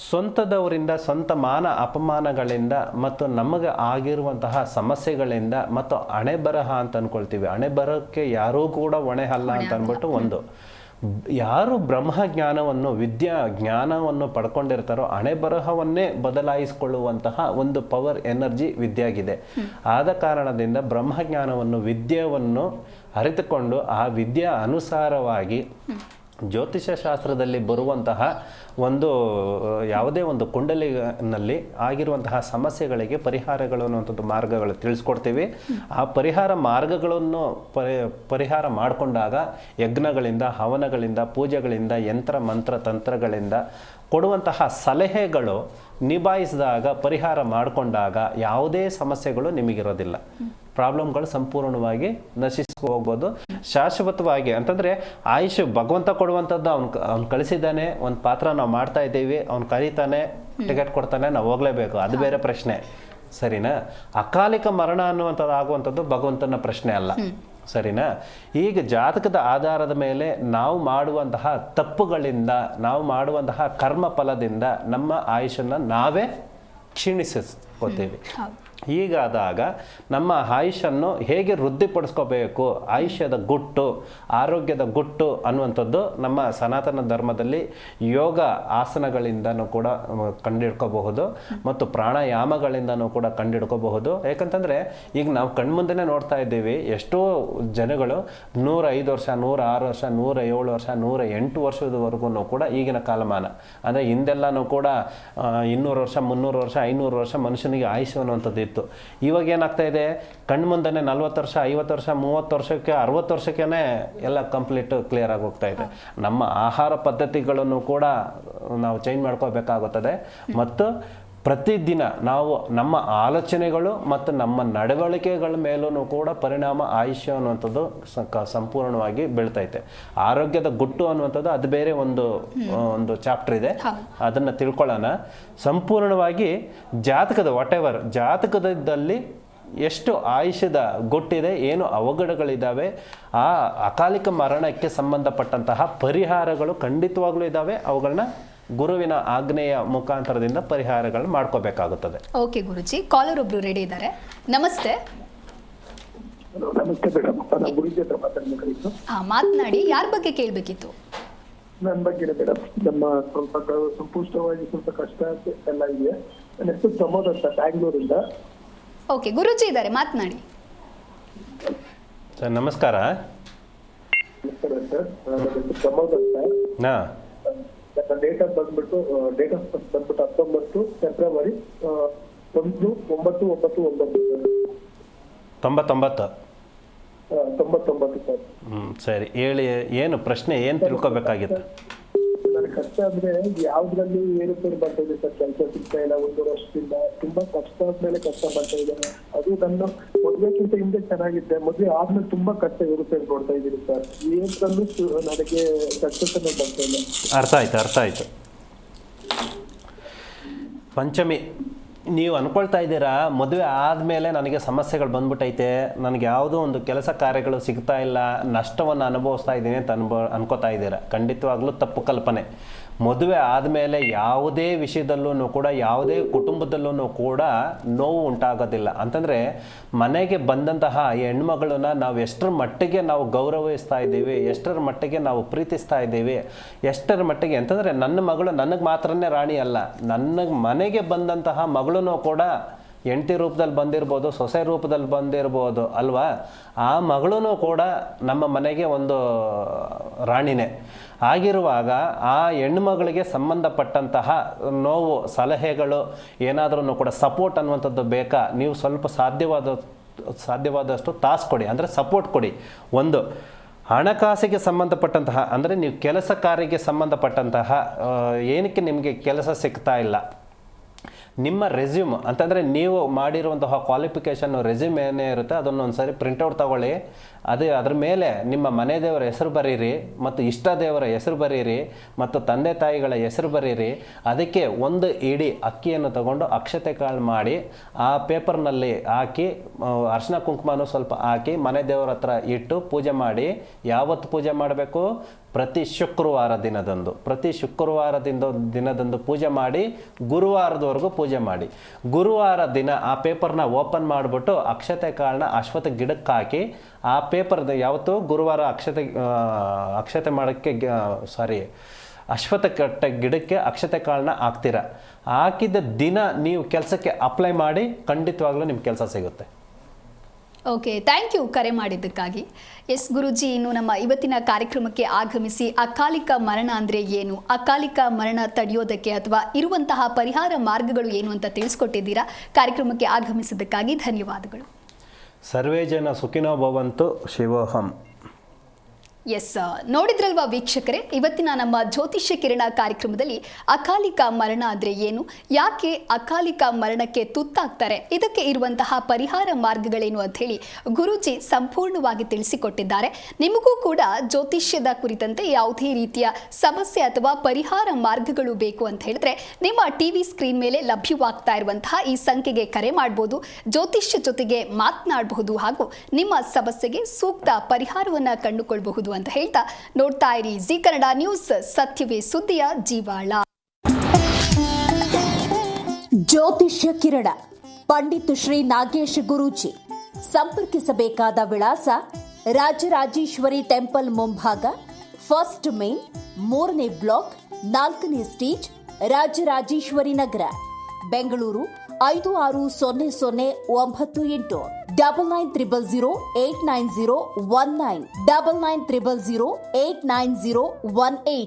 ಸ್ವಂತದವರಿಂದ ಸ್ವಂತ ಮಾನ ಅಪಮಾನಗಳಿಂದ ಮತ್ತು ನಮಗೆ ಆಗಿರುವಂತಹ ಸಮಸ್ಯೆಗಳಿಂದ ಮತ್ತು ಹಣೆ ಬರಹ ಅಂತ ಅಂದ್ಕೊಳ್ತೀವಿ ಹಣೆ ಬರಹಕ್ಕೆ ಯಾರೂ ಕೂಡ ಹೊಣೆ ಅಲ್ಲ ಅಂತ ಅಂದ್ಬಿಟ್ಟು ಒಂದು. ಯಾರು ಬ್ರಹ್ಮ ಜ್ಞಾನವನ್ನು ವಿದ್ಯಾ ಜ್ಞಾನವನ್ನು ಪಡ್ಕೊಂಡಿರ್ತಾರೋ ಹಣೆ ಬರಹವನ್ನೇ ಬದಲಾಯಿಸಿಕೊಳ್ಳುವಂತಹ ಒಂದು ಪವರ್ ಎನರ್ಜಿ ವಿದ್ಯಾಗಿದೆ. ಆದ ಕಾರಣದಿಂದ ಬ್ರಹ್ಮ ಜ್ಞಾನವನ್ನು ವಿದ್ಯೆಯನ್ನು ಅರಿತುಕೊಂಡು ಆ ವಿದ್ಯಾ ಅನುಸಾರವಾಗಿ ಜ್ಯೋತಿಷ ಶಾಸ್ತ್ರದಲ್ಲಿ ಬರುವಂತಹ ಒಂದು ಯಾವುದೇ ಒಂದು ಕುಂಡಲಿನಲ್ಲಿ ಆಗಿರುವಂತಹ ಸಮಸ್ಯೆಗಳಿಗೆ ಪರಿಹಾರಗಳು ಅನ್ನುವಂಥದ್ದು ಮಾರ್ಗಗಳು ತಿಳಿಸ್ಕೊಡ್ತೀವಿ. ಆ ಪರಿಹಾರ ಮಾರ್ಗಗಳನ್ನು ಪರಿ, ಪರಿಹಾರ ಮಾಡಿಕೊಂಡಾಗ ಯಜ್ಞಗಳಿಂದ, ಹವನಗಳಿಂದ, ಪೂಜೆಗಳಿಂದ, ಯಂತ್ರ, ಮಂತ್ರ, ತಂತ್ರಗಳಿಂದ ಕೊಡುವಂತಹ ಸಲಹೆಗಳು ನಿಭಾಯಿಸಿದಾಗ, ಪರಿಹಾರ ಮಾಡಿಕೊಂಡಾಗ ಯಾವುದೇ ಸಮಸ್ಯೆಗಳು ನಿಮಗಿರೋದಿಲ್ಲ. ಪ್ರಾಬ್ಲಮ್ಗಳು ಸಂಪೂರ್ಣವಾಗಿ ನಶಿಸ್ಕೊ ಹೋಗ್ಬೋದು. ಶಾಶ್ವತವಾಗಿ ಅಂತಂದರೆ ಆಯುಷ್ ಭಗವಂತ ಕೊಡುವಂಥದ್ದು ಅವ್ನು ಅವ್ನು ಕಳಿಸಿದ್ದಾನೆ ಒಂದು ಪಾತ್ರ ನಾವು ಮಾಡ್ತಾ ಇದ್ದೀವಿ ಅವ್ನು ಕರೀತಾನೆ ಟಿಕೆಟ್ ಕೊಡ್ತಾನೆ ನಾವು ಹೋಗಲೇಬೇಕು. ಅದು ಬೇರೆ ಪ್ರಶ್ನೆ. ಸರಿನಾ? ಅಕಾಲಿಕ ಮರಣ ಅನ್ನುವಂಥದ್ದು ಆಗುವಂಥದ್ದು ಭಗವಂತನ ಪ್ರಶ್ನೆ ಅಲ್ಲ. ಸರಿನಾ? ಈಗ ಜಾತಕದ ಆಧಾರದ ಮೇಲೆ ನಾವು ಮಾಡುವಂತಹ ತಪ್ಪುಗಳಿಂದ ನಾವು ಮಾಡುವಂತಹ ಕರ್ಮ ಫಲದಿಂದ ನಮ್ಮ ಆಯುಷನ್ನು ನಾವೇ ಕ್ಷೀಣಿಸ್ಕೋತೀವಿ ಹೀಗಾದಾಗ ನಮ್ಮ ಆಯುಷನ್ನು ಹೇಗೆ ವೃದ್ಧಿಪಡಿಸ್ಕೋಬೇಕು? ಆಯುಷ್ಯದ ಗುಟ್ಟು, ಆರೋಗ್ಯದ ಗುಟ್ಟು ಅನ್ನುವಂಥದ್ದು ನಮ್ಮ ಸನಾತನ ಧರ್ಮದಲ್ಲಿ ಯೋಗ ಆಸನಗಳಿಂದನೂ ಕೂಡ ಕಂಡಿಡ್ಕೋಬಹುದು ಮತ್ತು ಪ್ರಾಣಾಯಾಮಗಳಿಂದನೂ ಕೂಡ ಕಂಡಿಡ್ಕೋಬಹುದು. ಯಾಕಂತಂದರೆ ಈಗ ನಾವು ಕಣ್ಮುಂದೆ ನೋಡ್ತಾ ಇದ್ದೀವಿ, ಎಷ್ಟೋ ಜನಗಳು ನೂರ ಐದು ವರ್ಷ ನೂರ ಆರು ವರ್ಷ ನೂರ ಏಳು ವರ್ಷ ನೂರ ಎಂಟು ವರ್ಷದವರೆಗೂ ಕೂಡ ಈಗಿನ ಕಾಲಮಾನ. ಅಂದರೆ ಹಿಂದೆಲ್ಲನೂ ಕೂಡ ಇನ್ನೂರು ವರ್ಷ, ಮುನ್ನೂರು ವರ್ಷ, ಐನೂರು ವರ್ಷ ಮನುಷ್ಯನಿಗೆ ಆಯುಷ್ಯ ಅನ್ನುವಂಥದ್ದು ಇತ್ತು. ಇವಾಗ ಏನಾಗ್ತಾ ಇದೆ? ಕಣ್ಮುಂದನೆ ನಲ್ವತ್ತು ವರ್ಷ ಐವತ್ತು ವರ್ಷ ಮೂವತ್ತು ವರ್ಷಕ್ಕೆ ಅರವತ್ತು ವರ್ಷಕ್ಕೇ ಎಲ್ಲ ಕಂಪ್ಲೀಟ್ ಕ್ಲಿಯರ್ ಆಗಿ ಹೋಗ್ತಾ ಇದೆ. ನಮ್ಮ ಆಹಾರ ಪದ್ಧತಿಗಳನ್ನು ಕೂಡ ನಾವು ಚೇಂಜ್ ಮಾಡ್ಕೋಬೇಕಾಗುತ್ತದೆ. ಮತ್ತು ಪ್ರತಿದಿನ ನಾವು ನಮ್ಮ ಆಲೋಚನೆಗಳು ಮತ್ತು ನಮ್ಮ ನಡವಳಿಕೆಗಳ ಮೇಲೂ ಕೂಡ ಪರಿಣಾಮ ಆಯುಷ್ಯ ಅನ್ನುವಂಥದ್ದು ಸಂಪೂರ್ಣವಾಗಿ ಬೀಳ್ತೈತೆ. ಆರೋಗ್ಯದ ಗುಟ್ಟು ಅನ್ನುವಂಥದ್ದು ಅದು ಬೇರೆ ಒಂದು ಒಂದು ಚಾಪ್ಟರ್ ಇದೆ. ಅದನ್ನು ತಿಳ್ಕೊಳ್ಳೋಣ. ಸಂಪೂರ್ಣವಾಗಿ ಜಾತಕದ ವಾಟ್ ಎವರ್ ಜಾತಕದಲ್ಲಿ ಎಷ್ಟು ಆಯುಷ್ಯದ ಗುಟ್ಟಿದೆ ಏನು ಅವಘಡಗಳಿದ್ದಾವೆ ಆ ಅಕಾಲಿಕ ಮರಣಕ್ಕೆ ಸಂಬಂಧಪಟ್ಟಂತಹ ಪರಿಹಾರಗಳು ಖಂಡಿತವಾಗ್ಲೂ ಇದ್ದಾವೆ ಅವುಗಳನ್ನ ಗುರುವಿನ ಆಜ್ಞೆಯ ಮುಖಾಂತರದಿಂದ ಪರಿಹಾರಗಳನ್ನು ಮಾಡ್ಕೋಬೇಕಾಗುತ್ತದೆ. ಓಕೆ ಗುರುಜಿ. ಕಾಲರ್ ಒಬ್ರು ರೆಡಿ ಇದ್ದಾರೆ. ನಮಸ್ತೆ. ನಮಸ್ತೆ ಮೇಡಮ್. ನಾನು ಗುರುಜಿ ಹತ್ರ ಮಾತಾಡ್ಬೇಕಾಗಿತ್ತು ಹಾ ಮಾತನಾಡಿ. ಯಾರ ಬಗ್ಗೆ ಕೇಳಬೇಕಿತ್ತು? ನನ್ನ ಬಗ್ಗೆ ಮೇಡಮ್. ನಮ್ಮ ಸ್ವಲ್ಪ ಕ- ಸಂಪುಷ್ಟವಾಗಿ ಸ್ವಲ್ಪ ಕಷ್ಟ ಎಲ್ಲ ಇದೆ. ನನ್ನ ಹೆಸರು ಪ್ರಮೋದ್ ಅಂತ ಬ್ಯಾಂಗ್ಳೂರಿಂದ. ಓಕೆ ಗುರುಜಿ ಇದ್ದಾರೆ. ಮಾತನಾಡಿ. ಸರ್ ನಮಸ್ಕಾರ. ನಮಸ್ಕಾರ ಸರ್. ನನ್ನ ಹೆಸರು ಪ್ರಮೋದ್ ಅಂತ. ಹಾಂ ನನ್ನ ಡೇಟ್ ಆಫ್ ಬಂದ್ಬಿಟ್ಟು ಡೇಟ್ ಆಫ್ ಬರ್ತ್ ಬಂದ್ಬಿಟ್ಟು ಹತ್ತೊಂಬತ್ತು ಫೆಬ್ರವರಿ ಒಂದು ಒಂಬತ್ತು ಒಂಬತ್ತು ಒಂಬತ್ತು. ತೊಂಬತ್ತೊಂಬತ್ತು? ತೊಂಬತ್ತೊಂಬತ್ತು ಸರ್. ಹ್ಞೂ ಸರಿ. ಹೇಳಿ ಏನು ಪ್ರಶ್ನೆ ಏನು ತಿಳ್ಕೊಬೇಕಾಗಿತ್ತು? ನನ್ನ ಕಷ್ಟ ಅಂದ್ರೆ ಯಾವ್ದ್ರಲ್ಲಿ ಏರುಪೇರು ಬರ್ತಾ ಇದೆ ಸರ್? ಕೆಲಸ ಸಿಗ್ತಾ ಇಲ್ಲ, ಒಂದು ವರ್ಷದಿಂದ. ತುಂಬಾ ಕಷ್ಟ ಆದ್ಮೇಲೆ ಕಷ್ಟ ಬರ್ತಾ ಇದೆ. ಅದು ನನ್ನ ಮದ್ವೆಕ್ಕಿಂತ ಹಿಂದೆ ಚೆನ್ನಾಗಿದ್ದೆ. ಮದ್ವೆ ಆದ್ಮೇಲೆ ತುಂಬಾ ಕಷ್ಟ ಏರುಪೇರು ಕೊಡ್ತಾ ಇದ್ದೀನಿ ಸರ್. ಏನ್ರಲ್ಲೂ ನನಗೆ ಸಕ್ಸಸ್ ಅನ್ನೋ ಬರ್ತಾ ಇಲ್ಲ. ಅರ್ಥ ಆಯ್ತು ಅರ್ಥ ಆಯ್ತು. ಪಂಚಮಿ. ನೀವು ಅನ್ಕೊಳ್ತಾ ಇದ್ದೀರಾ, ಮದುವೆ ಆದಮೇಲೆ ನನಗೆ ಸಮಸ್ಯೆಗಳು ಬಂದ್ಬಿಟ್ಟೈತೆ, ನನಗೆ ಯಾವುದೋ ಒಂದು ಕೆಲಸ ಕಾರ್ಯಗಳು ಸಿಗ್ತಾ ಇಲ್ಲ, ನಷ್ಟವನ್ನು ಅನುಭವಿಸ್ತಾ ಇದ್ದೀನಿ ಅಂತ ಅನ್ಬೋ, ಅನ್ಕೋತಾ ಇದ್ದೀರಾ? ಖಂಡಿತವಾಗ್ಲೂ ತಪ್ಪು ಕಲ್ಪನೆ. ಮದುವೆ ಆದಮೇಲೆ ಯಾವುದೇ ವಿಷಯದಲ್ಲೂ ಕೂಡ, ಯಾವುದೇ ಕುಟುಂಬದಲ್ಲೂ ಕೂಡ ನೋವು ಉಂಟಾಗೋದಿಲ್ಲ. ಅಂತಂದರೆ ಮನೆಗೆ ಬಂದಂತಹ ಹೆಣ್ಮಗಳನ್ನ ನಾವು ಎಷ್ಟರ ಮಟ್ಟಿಗೆ ನಾವು ಗೌರವಿಸ್ತಾ ಇದ್ದೀವಿ, ಎಷ್ಟರ ಮಟ್ಟಿಗೆ ನಾವು ಪ್ರೀತಿಸ್ತಾ ಇದ್ದೀವಿ, ಎಷ್ಟರ ಮಟ್ಟಿಗೆ ಅಂತಂದರೆ ನನ್ನ ಮಗಳು ನನಗೆ ಮಾತ್ರನೇ ರಾಣಿ ಅಲ್ಲ, ನನ್ನ ಮನೆಗೆ ಬಂದಂತಹ ಮಗಳೂ ಕೂಡ ಹೆಂಡತಿ ರೂಪದಲ್ಲಿ ಬಂದಿರ್ಬೋದು, ಸೊಸೆ ರೂಪದಲ್ಲಿ ಬಂದಿರ್ಬೋದು ಅಲ್ವಾ? ಆ ಮಗಳೂ ಕೂಡ ನಮ್ಮ ಮನೆಗೆ ಒಂದು ರಾಣಿನೇ. ಆಗಿರುವಾಗ ಆ ಹೆಣ್ಮಗಳಿಗೆ ಸಂಬಂಧಪಟ್ಟಂತಹ ನೋವು, ಸಲಹೆಗಳು ಏನಾದರೂ ಕೂಡ ಸಪೋರ್ಟ್ ಅನ್ನುವಂಥದ್ದು ಬೇಕಾ? ನೀವು ಸ್ವಲ್ಪ ಸಾಧ್ಯವಾದ, ಸಾಧ್ಯವಾದಷ್ಟು ತಾಸು ಕೊಡಿ. ಅಂದರೆ ಸಪೋರ್ಟ್ ಕೊಡಿ. ಒಂದು, ಹಣಕಾಸಿಗೆ ಸಂಬಂಧಪಟ್ಟಂತಹ, ಅಂದರೆ ನೀವು ಕೆಲಸ ಕಾರ್ಯಕ್ಕೆ ಸಂಬಂಧಪಟ್ಟಂತಹ ಏನಕ್ಕೆ ನಿಮಗೆ ಕೆಲಸ ಸಿಗ್ತಾ ಇಲ್ಲ? ನಿಮ್ಮ ರೆಸ್ಯೂಮ್ ಅಂತಂದರೆ ನೀವು ಮಾಡಿರುವಂತಹ ಕ್ವಾಲಿಫಿಕೇಷನ್ ರೆಸ್ಯೂಮ್ ಏನೇ ಇರುತ್ತೆ, ಅದನ್ನು ಒಂದ್ಸರಿ ಪ್ರಿಂಟೌಟ್ ತಗೊಳ್ಳಿ. ಅದೇ ಅದ್ರ ಮೇಲೆ ನಿಮ್ಮ ಮನೆ ದೇವರ ಹೆಸರು ಬರೀರಿ, ಮತ್ತು ಇಷ್ಟ ದೇವರ ಹೆಸರು ಬರೀರಿ, ಮತ್ತು ತಂದೆ ತಾಯಿಗಳ ಹೆಸರು ಬರೀರಿ. ಅದಕ್ಕೆ ಒಂದು ಇಡೀ ಅಕ್ಕಿಯನ್ನು ತಗೊಂಡು ಅಕ್ಷತೆ ಕಾಳು ಮಾಡಿ, ಆ ಪೇಪರ್ನಲ್ಲಿ ಹಾಕಿ ಅರ್ಶಿನ ಕುಂಕುಮನೂ ಸ್ವಲ್ಪ ಹಾಕಿ ಮನೆ ದೇವರ ಹತ್ರ ಇಟ್ಟು ಪೂಜೆ ಮಾಡಿ. ಯಾವತ್ತು ಪೂಜೆ ಮಾಡಬೇಕು? ಪ್ರತಿ ಶುಕ್ರವಾರ ದಿನದಂದು, ಪ್ರತಿ ಶುಕ್ರವಾರದಿಂದ ದಿನದಂದು ಪೂಜೆ ಮಾಡಿ, ಗುರುವಾರದವರೆಗೂ ಪೂಜೆ ಮಾಡಿ. ಗುರುವಾರ ದಿನ ಆ ಪೇಪರ್ನ ಓಪನ್ ಮಾಡಿಬಿಟ್ಟು ಅಕ್ಷತೆ ಕಾಳನ್ನ ಅಶ್ವಥ ಗಿಡಕ್ಕೆ ಹಾಕಿ, ಆ ಪೇಪರ್ದ ಯಾವತ್ತು ಗುರುವಾರ ಅಕ್ಷತೆ ಅಕ್ಷತೆ ಮಾಡೋಕ್ಕೆ ಸಾರಿ ಅಶ್ವತ್ಥ ಕಟ್ಟ ಗಿಡಕ್ಕೆ ಅಕ್ಷತೆ ಕಾಳನ್ನ ಹಾಕ್ತೀರ. ಹಾಕಿದ ದಿನ ನೀವು ಕೆಲಸಕ್ಕೆ ಅಪ್ಲೈ ಮಾಡಿ, ಖಂಡಿತವಾಗ್ಲೂ ನಿಮ್ಮ ಕೆಲಸ ಸಿಗುತ್ತೆ. ಓಕೆ ಥ್ಯಾಂಕ್ ಯು ಕರೆ ಮಾಡಿದ್ದಕ್ಕಾಗಿ. ಎಸ್ ಗುರುಜಿ, ಇನ್ನು ನಮ್ಮ ಇವತ್ತಿನ ಕಾರ್ಯಕ್ರಮಕ್ಕೆ ಆಗಮಿಸಿ ಅಕಾಲಿಕ ಮರಣ ಅಂದರೆ ಏನು? ಅಕಾಲಿಕ ಮರಣ ತಡೆಯೋದಕ್ಕೆ ಅಥವಾ ಇರುವಂತಹ ಪರಿಹಾರ ಮಾರ್ಗಗಳು ಏನು ಅಂತ ತಿಳಿಸ್ಕೊಟ್ಟಿದ್ದೀರಾ? ಕಾರ್ಯಕ್ರಮಕ್ಕೆ ಆಗಮಿಸಿದ್ದಕ್ಕಾಗಿ ಧನ್ಯವಾದಗಳು. ಸರ್ವೇ ಜನ ಸುಖಿನೋ ಭವಂತು ಶಿವೋಹಂ. ಎಸ್ ನೋಡಿದ್ರಲ್ವಾ ವೀಕ್ಷಕರೇ? ಇವತ್ತಿನ ನಮ್ಮ ಜ್ಯೋತಿಷ್ಯ ಕಿರಣ ಕಾರ್ಯಕ್ರಮದಲ್ಲಿ ಅಕಾಲಿಕ ಮರಣ ಅಂದರೆ ಏನು? ಯಾಕೆ ಅಕಾಲಿಕ ಮರಣಕ್ಕೆ ತುತ್ತಾಗ್ತಾರೆ? ಇದಕ್ಕೆ ಇರುವಂತಹ ಪರಿಹಾರ ಮಾರ್ಗಗಳೇನು ಅಂತ ಹೇಳಿ ಗುರೂಜಿ ಸಂಪೂರ್ಣವಾಗಿ ತಿಳಿಸಿಕೊಟ್ಟಿದ್ದಾರೆ. ನಿಮಗೂ ಕೂಡ ಜ್ಯೋತಿಷ್ಯದ ಕುರಿತಂತೆ ಯಾವುದೇ ರೀತಿಯ ಸಮಸ್ಯೆ ಅಥವಾ ಪರಿಹಾರ ಮಾರ್ಗಗಳು ಬೇಕು ಅಂತ ಹೇಳಿದ್ರೆ ನಿಮ್ಮ ಟಿವಿ ಸ್ಕ್ರೀನ್ ಮೇಲೆ ಲಭ್ಯವಾಗ್ತಾ ಇರುವಂತಹ ಈ ಸಂಖ್ಯೆಗೆ ಕರೆ ಮಾಡಬಹುದು ಜ್ಯೋತಿಷ್ಯ ಜೊತೆಗೆ ಮಾತನಾಡಬಹುದು ಹಾಗೂ ನಿಮ್ಮ ಸಮಸ್ಯೆಗೆ ಸೂಕ್ತ ಪರಿಹಾರವನ್ನು ಕಂಡುಕೊಳ್ಬಹುದು ಅಂತ ಹೇಳ್ತಾ ನೋಡ್ತಾ ಇರಿ ಜಿ ಕನ್ನಡ ನ್ಯೂಸ್ ಸತ್ಯವೇ ಸುದ್ದಿಯ ಜೀವಾಳ. ಜ್ಯೋತಿಷ್ಯ ಕಿರಣ. ಪಂಡಿತ್ ಶ್ರೀ ನಾಗೇಶ್ ಗುರೂಜಿ. ಸಂಪರ್ಕಿಸಬೇಕಾದ ವಿಳಾಸ ರಾಜರಾಜೇಶ್ವರಿ ಟೆಂಪಲ್ ಮುಂಭಾಗ, ಫಸ್ಟ್ ಮೇನ್, ಮೂರನೇ ಬ್ಲಾಕ್, ನಾಲ್ಕನೇ ಸ್ಟೇಜ್ ರಾಜರಾಜೇಶ್ವರಿ ನಗರ. ಬೆಂಗಳೂರು ಐದು ಆರು ಸೊನ್ನೆ ಸೊನ್ನೆ ಒಂಬತ್ತು ಎಂಟು. double nine triple zero eight nine zero one nine double nine triple zero eight nine zero one eight